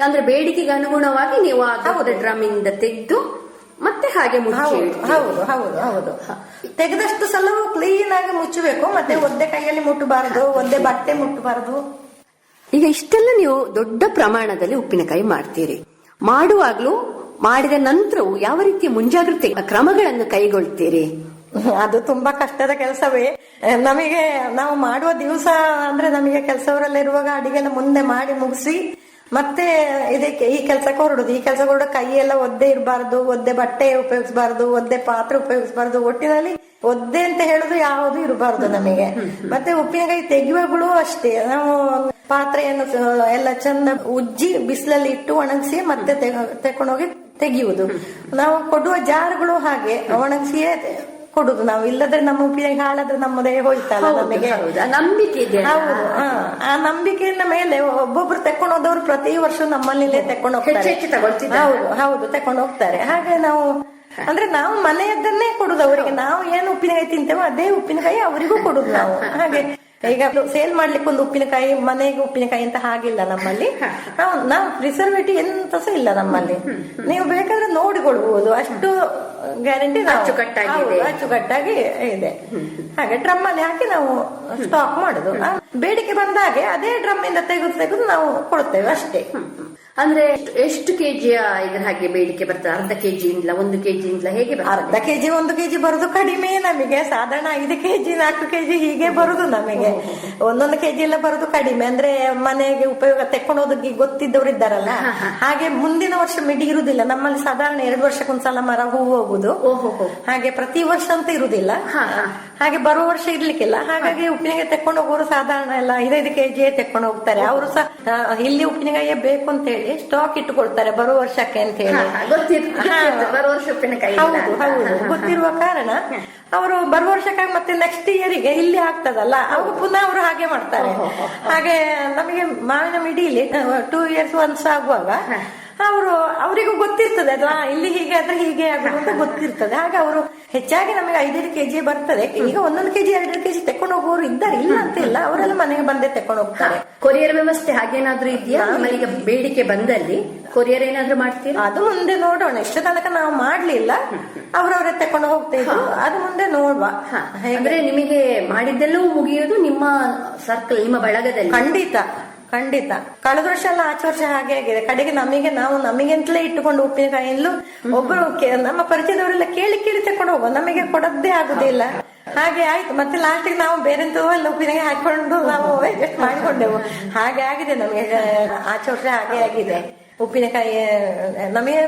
F: ಅಂದ್ರೆ ಬೇಡಿಕೆಗೆ ಅನುಗುಣವಾಗಿ ನೀವು ಆ ಡ್ರಮ್ಮಿಂದ ಡ್ರಮ್ ಇಂದ ತೆಗೆದು ಮತ್ತೆ ಹಾಗೆ
G: ಹೌದು ಹೌದು ಹೌದು ಹೌದು. ತೆಗೆದಷ್ಟು ಸಲವೂ ಕ್ಲೀನ್ ಆಗಿ ಮುಚ್ಚಬೇಕು. ಮತ್ತೆ ಒದ್ದೆ ಕೈಯಲ್ಲಿ ಮುಟ್ಟಬಾರದು ಒದ್ದೆ ಬಟ್ಟೆ ಮುಟ್ಟಬಾರದು.
F: ಈಗ ಇಷ್ಟೆಲ್ಲ ನೀವು ದೊಡ್ಡ ಪ್ರಮಾಣದಲ್ಲಿ ಉಪ್ಪಿನಕಾಯಿ ಮಾಡ್ತೀರಿ. ಮಾಡುವಾಗ್ಲೂ ಮಾಡಿದ ನಂತರವೂ ಯಾವ ರೀತಿಯ ಮುಂಜಾಗ್ರತೆ ಕ್ರಮಗಳನ್ನು ಕೈಗೊಳ್ತೀರಿ?
G: ಅದು ತುಂಬಾ ಕಷ್ಟದ ಕೆಲಸವೇ. ನಮಗೆ ನಾವು ಮಾಡುವ ದಿವಸ ಅಂದ್ರೆ ನಮಗೆ ಕೆಲಸವರಲ್ಲಿರುವಾಗ ಅಡಿಗೆಲ್ಲ ಮುಂದೆ ಮಾಡಿ ಮುಗಿಸಿ ಮತ್ತೆ ಇದಕ್ಕೆ ಈ ಕೆಲ್ಸಕ್ಕೆ ಹೊರಡುದು ಈ ಕೆಲಸ ಹೊರಡೋ ಕೈ ಎಲ್ಲ ಒದ್ದೆ ಇರಬಾರ್ದು, ಒದ್ದೆ ಬಟ್ಟೆ ಉಪಯೋಗಿಸಬಾರ್ದು, ಒದ್ದೆ ಪಾತ್ರೆ ಉಪಯೋಗಿಸಬಾರ್ದು, ಒಟ್ಟಿನಲ್ಲಿ ಒದ್ದೆ ಅಂತ ಹೇಳುದು ಯಾವುದು ಇರಬಾರ್ದು ನಮಗೆ. ಮತ್ತೆ ಉಪ್ಪಿನಕಾಯಿ ತೆಗೆಯುವಾಗಲೂ ಅಷ್ಟೇ. ನಾವು ಪಾತ್ರೆಯನ್ನು ಎಲ್ಲ ಚಂದ ಉಜ್ಜಿ ಬಿಸಿಲಲ್ಲಿ ಇಟ್ಟು ಒಣಗಿಸಿ ಮತ್ತೆ ತೆಕೊಂಡೋಗಿ ತೆಗೆಯುವುದು. ನಾವು ಕೊಡುವ ಜಾರ್ಗಳು ಹಾಗೆ, ಒಣಗಿಸಿಯೇ ಕೊಡುದು. ನಾವು ಇಲ್ಲದ್ರೆ ನಮ್ಮ ಉಪ್ಪಿನಕಾಯಿ ಹಾಳಾದ್ರೆ ನಮ್ಮದೇ ಹೋಯ್ತಲ್ಲ ನಮಗೆ.
F: ನಂಬಿಕೆ ಇದೆ
G: ಹೌದು. ಆ ನಂಬಿಕೆಯ ಮೇಲೆ ಒಬ್ಬೊಬ್ರು ತೆಕೊಂಡು ಹೋದವರು ಪ್ರತಿ ವರ್ಷ ನಮ್ಮಲ್ಲಿನೇ ತೆಕೊಂಡು ಹೋಗ್ತಾರೆ. ಹೌದು ಹೌದು ತೆಕೊಂಡು ಹೋಗ್ತಾರೆ. ಹಾಗೆ ನಾವು ಅಂದ್ರೆ ನಾವು ಮನೆಯದ್ದನ್ನೇ ಕೊಡುದು ಅವರಿಗೆ. ನಾವು ಏನು ಉಪ್ಪಿನಕಾಯಿ ತಿಂತೇವೋ ಅದೇ ಉಪ್ಪಿನಕಾಯಿ ಅವರಿಗೂ ಕೊಡುದು ನಾವು. ಹಾಗೆ ಈಗ ಸೇಲ್ ಮಾಡ್ಲಿಕ್ಕೆ ಒಂದು ಉಪ್ಪಿನಕಾಯಿ ಮನೆಗೆ ಉಪ್ಪಿನಕಾಯಿ ಅಂತ ಹಾಗಿಲ್ಲ ನಮ್ಮಲ್ಲಿ. ನಾವು ನಾವು ಪ್ರಿಸರ್ವೇಟಿವ್ ಎಂತ ಸಹ ಇಲ್ಲ ನಮ್ಮಲ್ಲಿ. ನೀವು ಬೇಕಾದ್ರೆ ನೋಡಿಕೊಳ್ಬಹುದು ಅಷ್ಟು ಗ್ಯಾರಂಟಿ
F: ಅಚ್ಚುಕಟ್ಟಾಗಿ
G: ಅಚ್ಚುಕಟ್ಟಾಗಿ ಇದೆ. ಹಾಗೆ ಡ್ರಮ್ ಅಲ್ಲಿ ಹಾಕಿ ನಾವು ಸ್ಟಾಕ್ ಮಾಡುದು. ಬೇಡಿಕೆ ಬಂದಾಗೆ ಅದೇ ಡ್ರಮ್ ಇಂದ ತೆಗೆದು ತೆಗೆದು ನಾವು ಕೊಡ್ತೇವೆ ಅಷ್ಟೇ.
F: ಅಂದ್ರೆ ಎಷ್ಟು- ಕೆಜಿಯ ಇದ್ರ ಹಾಗೆ ಬೇಡಿಕೆ ಬರ್ತದೆ? ಅರ್ಧ ಕೆಜಿ ಇಂದ ಒಂದು ಕೆಜಿ ಇಂದ ಹೇಗೆ
G: ಅರ್ಧ ಕೆಜಿ ಒಂದು ಕೆಜಿ ಬರುದು ಕಡಿಮೆ ನಮಗೆ. ಸಾಧಾರಣ ಐದು ಕೆಜಿ ನಾಲ್ಕು ಕೆಜಿ ಹೀಗೆ ಬರುದು ನಮಗೆ. *laughs* ಒಂದೊಂದು ಕೆಜಿ ಎಲ್ಲ ಬರೋದು ಕಡಿಮೆ. ಅಂದ್ರೆ ಮನೆಗೆ ಉಪಯೋಗ ತೆಕ್ಕೊಂಡೋದಕ್ಕೆ ಗೊತ್ತಿದ್ದವರು ಇದ್ದಾರಲ್ಲ? ಹಾಗೆ ಮುಂದಿನ ವರ್ಷ ಮಿಡಿ ಇರುದಿಲ್ಲ. ನಮ್ಮಲ್ಲಿ ಸಾಧಾರಣ ಎರಡು ವರ್ಷಕ್ಕೊಂದ್ಸಲ ಮರ ಹೂ ಹೋಗುದು. ಹಾಗೆ ಪ್ರತಿ ವರ್ಷ ಅಂತ ಇರುದಿಲ್ಲ. ಹಾಗೆ ಬರುವ ವರ್ಷ ಇರ್ಲಿಕ್ಕಿಲ್ಲ. ಹಾಗಾಗಿ ಉಪ್ಪಿನಕಾಯಿ ತೆಕ್ಕೊಂಡು ಹೋಗೋರು ಸಾಧಾರಣ ಎಲ್ಲ ಐದೈದು ಕೆಜಿ ತೆಕ್ಕೊಂಡು ಹೋಗ್ತಾರೆ. ಅವರು ಸಹ ಇಲ್ಲಿ ಉಪ್ಪಿನಕಾಯಿಯೇ ಬೇಕು ಅಂತ ಹೇಳಿ ಸ್ಟಾಕ್ ಇಟ್ಟುಕೊಳ್ತಾರೆ ಬರುವ ವರ್ಷಕ್ಕೆ ಅಂತ ಹೇಳಿ.
F: ಉಪ್ಪಿನಕಾಯಿ
G: ಹೌದು ಹೌದು. ಗೊತ್ತಿರುವ ಕಾರಣ ಅವರು ಬರುವ ವರ್ಷಕ್ಕಾಗಿ ಮತ್ತೆ ನೆಕ್ಸ್ಟ್ ಇಯರಿಗೆ ಇಲ್ಲಿ ಆಗ್ತದಲ್ಲ? ಅವರು ಪುನಃ ಅವರು ಹಾಗೆ ಮಾಡ್ತಾರೆ. ಹಾಗೆ ನಮಗೆ ಮಾವಿನ ಮಿಡಿಲಿ ಟೂ ಇಯರ್ಸ್ ಒನ್ಸ್ ಆಗುವಾಗ ಅವರು ಅವರಿಗೂ ಗೊತ್ತಿರ್ತದೆ ಆ, ಇಲ್ಲಿ ಹೀಗೆ ಆದ್ರೆ ಹೀಗೆ ಆಗುದು ಅಂತ ಗೊತ್ತಿರ್ತದೆ. ಹಾಗೆ ಅವರು ಹೆಚ್ಚಾಗಿ ನಮಗೆ ಐದೈದು ಕೆಜಿ ಬರ್ತದೆ. ಈಗ ಒಂದೊಂದು ಕೆಜಿ ಎರಡು ಕೆಜಿ ತಕೊಂಡು ಹೋಗುವವರು ಇದ್ದಾರೆ. ಇಲ್ಲ ಅಂತ ಇಲ್ಲ ಅವರೆಲ್ಲ ಮನೆಗೆ ಬಂದೇ ತಕೊಂಡು ಹೋಗ್ತಾರೆ.
F: ಕೊರಿಯರ್ ವ್ಯವಸ್ಥೆ ಹಾಗೇನಾದ್ರೂ ಇದೆಯಾ? ಬೇಡಿಕೆ ಬಂದಲ್ಲಿ? ಕೊರಿಯರ್ ಏನಾದ್ರು ಮಾಡ್ತೀರಾ?
G: ಅದು ಮುಂದೆ ನೋಡೋಣ. ಎಷ್ಟು ತನಕ ನಾವು ಮಾಡ್ಲಿಲ್ಲ. ಅವ್ರವ್ರೆ ತಕೊಂಡು ಹೋಗ್ತಾ ಇದ್ರು. ಅದು ಮುಂದೆ ನೋಡುವ.
F: ಅಂದ್ರೆ ನಿಮಗೆ ಮಾಡಿದ್ದೆಲ್ಲೂ ಮುಗಿಯೋದು ನಿಮ್ಮ ಸರ್ಕಲ್ ನಿಮ್ಮ ಬಳಗದಲ್ಲಿ.
G: ಖಂಡಿತ. ಖಂಡಿತ. ಕಳೆದ ವರ್ಷ ಎಲ್ಲ ಆಚೆ ವರ್ಷ ಹಾಗೆ ಆಗಿದೆ. ಕಡೆಗೆ ನಮಗೆ ನಾವು ನಮಗೆಂತಲೇ ಇಟ್ಟುಕೊಂಡು ಉಪ್ಪಿನಕಾಯಿಂದಲೂ ಒಬ್ಬರು ನಮ್ಮ ಪರಿಚಯದವರೆಲ್ಲ ಕೇಳಿ ಕೇಳಿ ತಕೊಂಡು ಹೋಗುವ. ನಮಗೆ ಕೊಡದ್ದೇ ಆಗುದಿಲ್ಲ. ಹಾಗೆ ಆಯ್ತು. ಮತ್ತೆ ಲಾಸ್ಟಿಗೆ ನಾವು ಬೇರೆ ಎಲ್ಲ ಉಪ್ಪಿನಕಾಯಿ ಹಾಕೊಂಡು ನಾವು ಅಡ್ಜಸ್ಟ್ ಮಾಡಿಕೊಂಡೆವು. ಹಾಗೆ ಆಗಿದೆ ನಮಗೆ. ಆಚೆ ವರ್ಷ ಹಾಗೆ ಆಗಿದೆ. ಉಪ್ಪಿನಕಾಯಿ ನಮಗೆ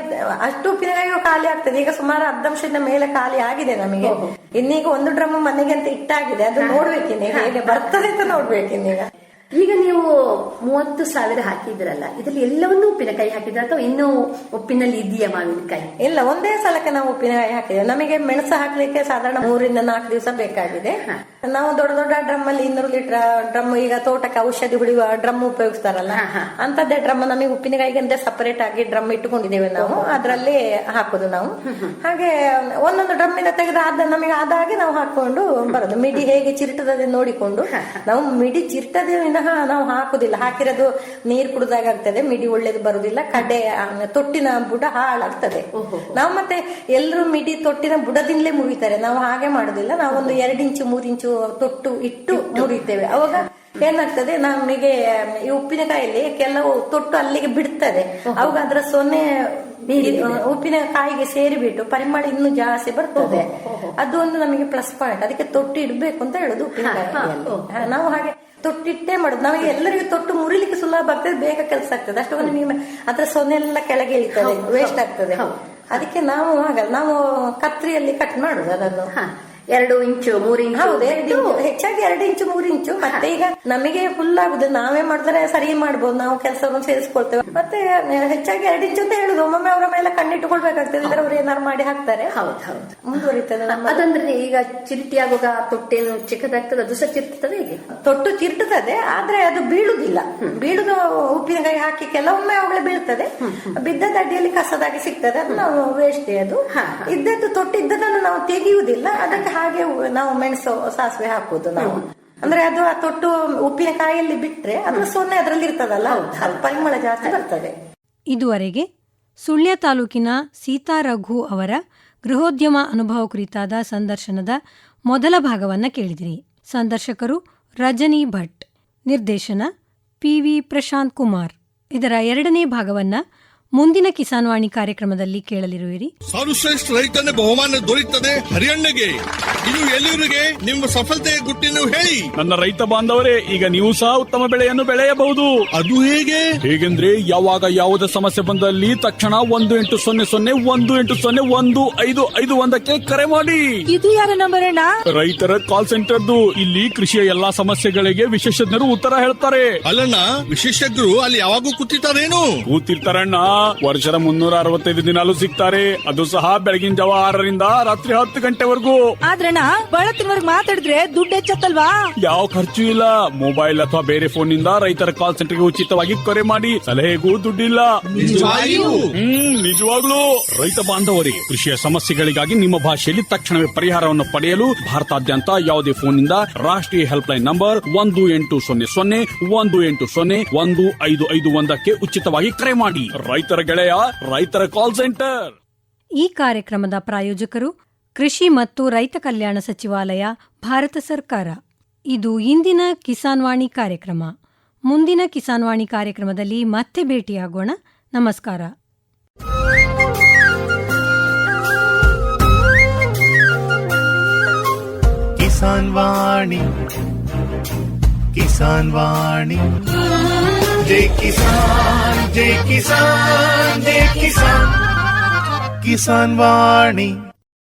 G: ಅಷ್ಟು ಉಪ್ಪಿನಕಾಯಿ ಖಾಲಿ ಆಗ್ತದೆ. ಈಗ ಸುಮಾರು ಅರ್ಧಂಶದ ಮೇಲೆ ಖಾಲಿ ಆಗಿದೆ ನಮಗೆ. ಇನ್ನೀಗ ಒಂದು ಡ್ರಮ್ ಮನೆಗೆ ಅಂತ ಇಟ್ಟಾಗಿದೆ. ಅದು ನೋಡ್ಬೇಕಿನ್ನೀಗ ಹೇಗೆ ಬರ್ತದೆ ಅಂತ ನೋಡ್ಬೇಕಿನ್ನೀಗ
F: ಈಗ. ನೀವು ಮೂವತ್ತು ಸಾವಿರ ಹಾಕಿದ್ರಲ್ಲ ಇದರಲ್ಲಿ ಎಲ್ಲವನ್ನೂ ಉಪ್ಪಿನಕಾಯಿ ಹಾಕಿದ್ರ ಅಥವಾ ಇನ್ನೂ ಉಪ್ಪಿನಲ್ಲಿ ಇದೆಯಾ ಮಾವಿನಕಾಯಿ?
G: ಇಲ್ಲ ಒಂದೇ ಸಲಕ್ಕೆ ನಾವು ಉಪ್ಪಿನಕಾಯಿ ಹಾಕಿದ್ದೇವೆ. ನಮಗೆ ಮೆಣಸು ಹಾಕ್ಲಿಕ್ಕೆ ಸಾಧಾರಣ ಮೂರಿಂದ ನಾಲ್ಕು ದಿವಸ ಬೇಕಾಗಿದೆ. ನಾವು ದೊಡ್ಡ ದೊಡ್ಡ ಡ್ರಮ್ ಅಲ್ಲಿ ಇನ್ನೂರು ಲೀಟರ್ ಡ್ರಮ್ ಈಗ ತೋಟಕ್ಕೆ ಔಷಧಿ ಹೊಡಿಯುವ ಡ್ರಮ್ ಉಪಯೋಗಿಸ್ತಾರಲ್ಲ? ಅಂತದ್ದೇ ಡ್ರಮ್ ನಮಗೆ ಉಪ್ಪಿನಕಾಯಿಗೆ ಅಂತ ಸಪರೇಟ್ ಆಗಿ ಡ್ರಮ್ ಇಟ್ಟುಕೊಂಡಿದ್ದೇವೆ ನಾವು. ಅದರಲ್ಲಿ ಹಾಕೋದು ನಾವು. ಹಾಗೆ ಒಂದೊಂದು ಡ್ರಮ್ ಇಂದ ತೆಗೆದ ಆದ ನಮಗೆ ನಾವು ಹಾಕೊಂಡು ಬರೋದು. ಮಿಡಿ ಹೇಗೆ ಚಿರ್ಟದೆ ನೋಡಿಕೊಂಡು ನಾವು ಮಿಡಿ ಚಿರ್ತದೆ ವಿನಃ ನಾವು ಹಾಕುದಿಲ್ಲ. ಹಾಕಿರೋದು ನೀರ್ ಕುಡ್ದಾಗ ಆಗ್ತದೆ ಮಿಡಿ ಒಳ್ಳೇದು ಬರುದಿಲ್ಲ ಕಡೆ ತೊಟ್ಟಿನ ಬುಡ ಹಾಳಾಗ್ತದೆ. ನಾವು ಮತ್ತೆ ಎಲ್ಲರೂ ಮಿಡಿ ತೊಟ್ಟಿನ ಬುಡದಿಂದಲೇ ಮುಗಿತಾರೆ. ನಾವು ಹಾಗೆ ಮಾಡುದಿಲ್ಲ. ನಾವೊಂದು ಎರಡು ಇಂಚು ಮೂರು ಇಂಚು ತೊಟ್ಟು ಇಟ್ಟು ಮುರಿತೇವೆ. ಅವಾಗ ಏನಾಗ್ತದೆ ನಮಗೆ ಈ ಉಪ್ಪಿನಕಾಯಲ್ಲಿ ಕೆಲವು ತೊಟ್ಟು ಅಲ್ಲಿಗೆ ಬಿಡ್ತದೆ. ಅವಾಗ ಅದರ ಸೊನ್ನೆ ಉಪ್ಪಿನ ಕಾಯಿಗೆ ಸೇರಿಬಿಟ್ಟು ಪರಿಮಳ ಇನ್ನು ಜಾಸ್ತಿ ಬರ್ತದೆ. ಅದು ಒಂದು ನಮಗೆ ಪ್ಲಸ್ ಪಾಯಿಂಟ್ ಅದಕ್ಕೆ ತೊಟ್ಟು ಇಡ್ಬೇಕು ಅಂತ ಹೇಳುದು ನಾವು ಹಾಗೆ ತೊಟ್ಟಿಟ್ಟೇ ಮಾಡುದು. ನಮಗೆ ಎಲ್ಲರಿಗೂ ತೊಟ್ಟು ಮುರಿಲಿಕ್ಕೆ ಸುಲಭ ಆಗ್ತದೆ ಬೇಗ ಕೆಲಸ ಆಗ್ತದೆ. ಅಷ್ಟು ನಿಮಗೆ ಅದ್ರ ಸೊನ್ನೆ ಎಲ್ಲ ಕೆಳಗೆ ಇಳಿತದೆ ವೇಸ್ಟ್ ಆಗ್ತದೆ. ಅದಕ್ಕೆ ನಾವು ಹಾಗಲ್ಲ ನಾವು ಕತ್ರಿಯಲ್ಲಿ ಕಟ್ ಮಾಡುದು ಅದನ್ನು.
F: ಎರಡು ಇಂಚು ಮೂರು ಇಂಚು
G: ಹೌದು ಎರಡು ಇಂಚು. ಹೆಚ್ಚಾಗಿ ಎರಡು ಇಂಚು ಮೂರು ಇಂಚು. ಮತ್ತೆ ಈಗ ನಮಗೆ ಫುಲ್ ಆಗುದು. ನಾವೇ ಮಾಡಿದ್ರೆ ಸರಿ ಮಾಡ್ಬೋದು. ನಾವು ಕೆಲಸವನ್ನು ಸೇರಿಸ್ಕೊಳ್ತೇವೆ. ಮತ್ತೆ ಹೆಚ್ಚಾಗಿ ಎರಡು ಇಂಚು ಅಂತ ಹೇಳುದು. ಒಮ್ಮೊಮ್ಮೆ ಅವರ ಮೇಲೆ ಕಣ್ಣಿಟ್ಟುಕೊಳ್ಬೇಕಾಗ್ತದೆ. ಇದ್ರೆ ಅವ್ರು ಏನಾರು ಮಾಡಿ ಹಾಕ್ತಾರೆ.
F: ಹೌದು ಹೌದು.
G: ಮುಂದುವರಿತದೆ
F: ಅದಂದ್ರೆ ಈಗ ಚಿರಟಿ ಆಗುವಾಗ ತೊಟ್ಟೆ ತೊಟ್ಟೇನು ಚಿಕ್ಕದಾಗ್ತದೆ. ಅದು ಸಹ ಚಿರ್ತದೆ ಹೇಗೆ?
G: ತೊಟ್ಟು ಚಿರ್ತದೆ. ಆದ್ರೆ ಅದು ಬೀಳುದಿಲ್ಲ. ಬೀಳುದು ಉಪ್ಪಿನಕಾಯಿ ಹಾಕಿ ಕೆಲವೊಮ್ಮೆ ಅವಳೆ ಬೀಳ್ತದೆ. ಬಿದ್ದದ ಅಡಿಯಲ್ಲಿ ಕಸದಾಗಿ ಸಿಗ್ತದೆ. ಅದು ನಾವು ವೇಸ್ಟ್ ಅದು. ಇದ್ದದ್ದು ತೊಟ್ಟಿದ್ದದನ್ನು ನಾವು ತೆಗೆಯುವುದಿಲ್ಲ. ಅದಕ್ಕೆ ಹಾಗೆ ನಾವು ಮೆಣಸು ಸಾಸಿವೆ ಹಾಕುದು ನಾವು. ಅಂದ್ರೆ ಅದು ಆ ತೊಟ್ಟು ಉಪ್ಪಿನಕಾಯಿಯಲ್ಲಿ ಬಿಟ್ರೆ ಅದು ಸೊನ್ನೆ ಅದರಲ್ಲಿ ಇರ್ತದಲ್ಲ? ಅದು ಪರಿಮಳ ಜಾಸ್ತಿ ಬರ್ತದೆ.
A: ಇದುವರೆಗೆ ಸುಳ್ಯ ತಾಲೂಕಿನ ಸೀತಾ ರಘು ಅವರ ಗೃಹೋದ್ಯಮ ಅನುಭವ ಕುರಿತಾದ ಸಂದರ್ಶನದ ಮೊದಲ ಭಾಗವನ್ನ ಕೇಳಿದಿರಿ. ಸಂದರ್ಶಕರು ರಜನಿ ಭಟ್ ನಿರ್ದೇಶನ ಪಿವಿ ಪ್ರಶಾಂತ್ ಕುಮಾರ್. ಇದರ ಎರಡನೇ ಭಾಗವನ್ನ ಮುಂದಿನ ಕಿಸಾನ್ ವಾಣಿ ಕಾರ್ಯಕ್ರಮದಲ್ಲಿ ಕೇಳಲಿರುವಿರಿ.
H: ಸರ್ವಶ್ರೇಷ್ಠ ರೈತನ ಬಹುಮಾನ ದೊರೆಯುತ್ತದೆ ಹರಿಯಣ್ಣಗೆ ಇದು ಎಲ್ಲಿವರಿಗೆ? ನಿಮ್ಮ ಸಫಲತೆಯ ಗುಟ್ಟಿನ ಹೇಳಿ.
I: ನನ್ನ ರೈತ ಬಾಂಧವರೇ ಈಗ ನೀವು ಸಹ ಉತ್ತಮ ಬೆಳೆಯನ್ನು ಬೆಳೆಯಬಹುದು.
H: ಅದು ಹೇಗೆ?
I: ಹೇಗೆಂದ್ರೆ ಯಾವಾಗ ಯಾವುದೇ ಸಮಸ್ಯೆ ಬಂದಲ್ಲಿ ತಕ್ಷಣ ಒಂದು ಎಂಟು ಸೊನ್ನೆ ಸೊನ್ನೆ ಒಂದು ಎಂಟು ಸೊನ್ನೆ ಒಂದು ಐದು ಐದು ಒಂದಕ್ಕೆ ಕರೆ ಮಾಡಿ.
E: ಇದು ಯಾರ ನಂಬರ್ ಅಣ್ಣ
I: ರೈತರ ಕಾಲ್ ಸೆಂಟರ್ದು ಇಲ್ಲಿ ಕೃಷಿಯ ಎಲ್ಲಾ ಸಮಸ್ಯೆಗಳಿಗೆ ವಿಶೇಷಜ್ಞರು ಉತ್ತರ ಹೇಳ್ತಾರೆ.
H: ಅಲ್ಲಣ್ಣ ವಿಶೇಷಜ್ಞರು ಅಲ್ಲಿ ಯಾವಾಗೂ ಕೂತಿರ್ತಾರೇನು?
I: ಕೂತಿರ್ತಾರಣ್ಣ. ವರ್ಷದ ಮುನ್ನೂರ ಅರವತ್ತೈದು ದಿನಾಲೂ ಸಿಗ್ತಾರೆ. ಅದು ಸಹ ಬೆಳಗಿನ ಜಾವ ಆರರಿಂದ ರಾತ್ರಿ ಹತ್ತು ಗಂಟೆವರೆಗೂ.
E: ಆದ್ರಣ್ಣ ಬಳತ್ತಿನವರ್ಗ್ ಮಾತಾಡಿದ್ರೆ ದುಡ್ಡು ಹೆಚ್ಚತ್ತಲ್ವಾ?
I: ಯಾವ ಖರ್ಚು ಇಲ್ಲ. ಮೊಬೈಲ್ ಅಥವಾ ಬೇರೆ ಫೋನ್ನಿಂದ ರೈತರ ಕಾಲ್ ಸೆಂಟರ್ಗೆ ಉಚಿತವಾಗಿ ಕರೆ ಮಾಡಿ ಸಲಹೆಗೂ ದುಡ್ಡಿಲ್ಲ? ಹ್ಮ್ ನಿಜವಾಗ್ಲೂ. ರೈತ ಬಾಂಧವರಿಗೆ ಕೃಷಿಯ ಸಮಸ್ಯೆಗಳಿಗಾಗಿ ನಿಮ್ಮ ಭಾಷೆಯಲ್ಲಿ ತಕ್ಷಣವೇ ಪರಿಹಾರವನ್ನು ಪಡೆಯಲು ಭಾರತಾದ್ಯಂತ ಯಾವುದೇ ಫೋನ್ನಿಂದ ರಾಷ್ಟ್ರೀಯ ಹೆಲ್ಪ್ ಲೈನ್ ನಂಬರ್ ಒಂದು ಎಂಟು ಸೊನ್ನೆ ಸೊನ್ನೆ ಒಂದು ಎಂಟು ಸೊನ್ನೆ ಒಂದು ಐದು ಐದು ಒಂದಕ್ಕೆ ಉಚಿತವಾಗಿ ಕರೆ ಮಾಡಿ. ರೈತರ ಗೆಳೆಯ ರೈತರ ಕಾಲ್ ಸೆಂಟರ್
A: ಈ ಕಾರ್ಯಕ್ರಮದ ಪ್ರಾಯೋಜಕರು ಕೃಷಿ ಮತ್ತು ರೈತ ಕಲ್ಯಾಣ ಸಚಿವಾಲಯ ಭಾರತ ಸರ್ಕಾರ. ಇದು ಇಂದಿನ ಕಿಸಾನ್ವಾಣಿ ಕಾರ್ಯಕ್ರಮ. ಮುಂದಿನ ಕಿಸಾನ್ವಾಣಿ ಕಾರ್ಯಕ್ರಮದಲ್ಲಿ ಮತ್ತೆ ಭೇಟಿಯಾಗೋಣ. ನಮಸ್ಕಾರ.
B: ಕಿಸಾನ್ ವಾಣಿ ಕಿಸಾನ್ ವಾಣಿ. ಜೈ ಕಿಸಾನ್ ಜೈ ಕಿಸಾನ್ ಜೈ ಕಿಸಾನ್ ಕಿಸಾನ್ ವಾಣಿ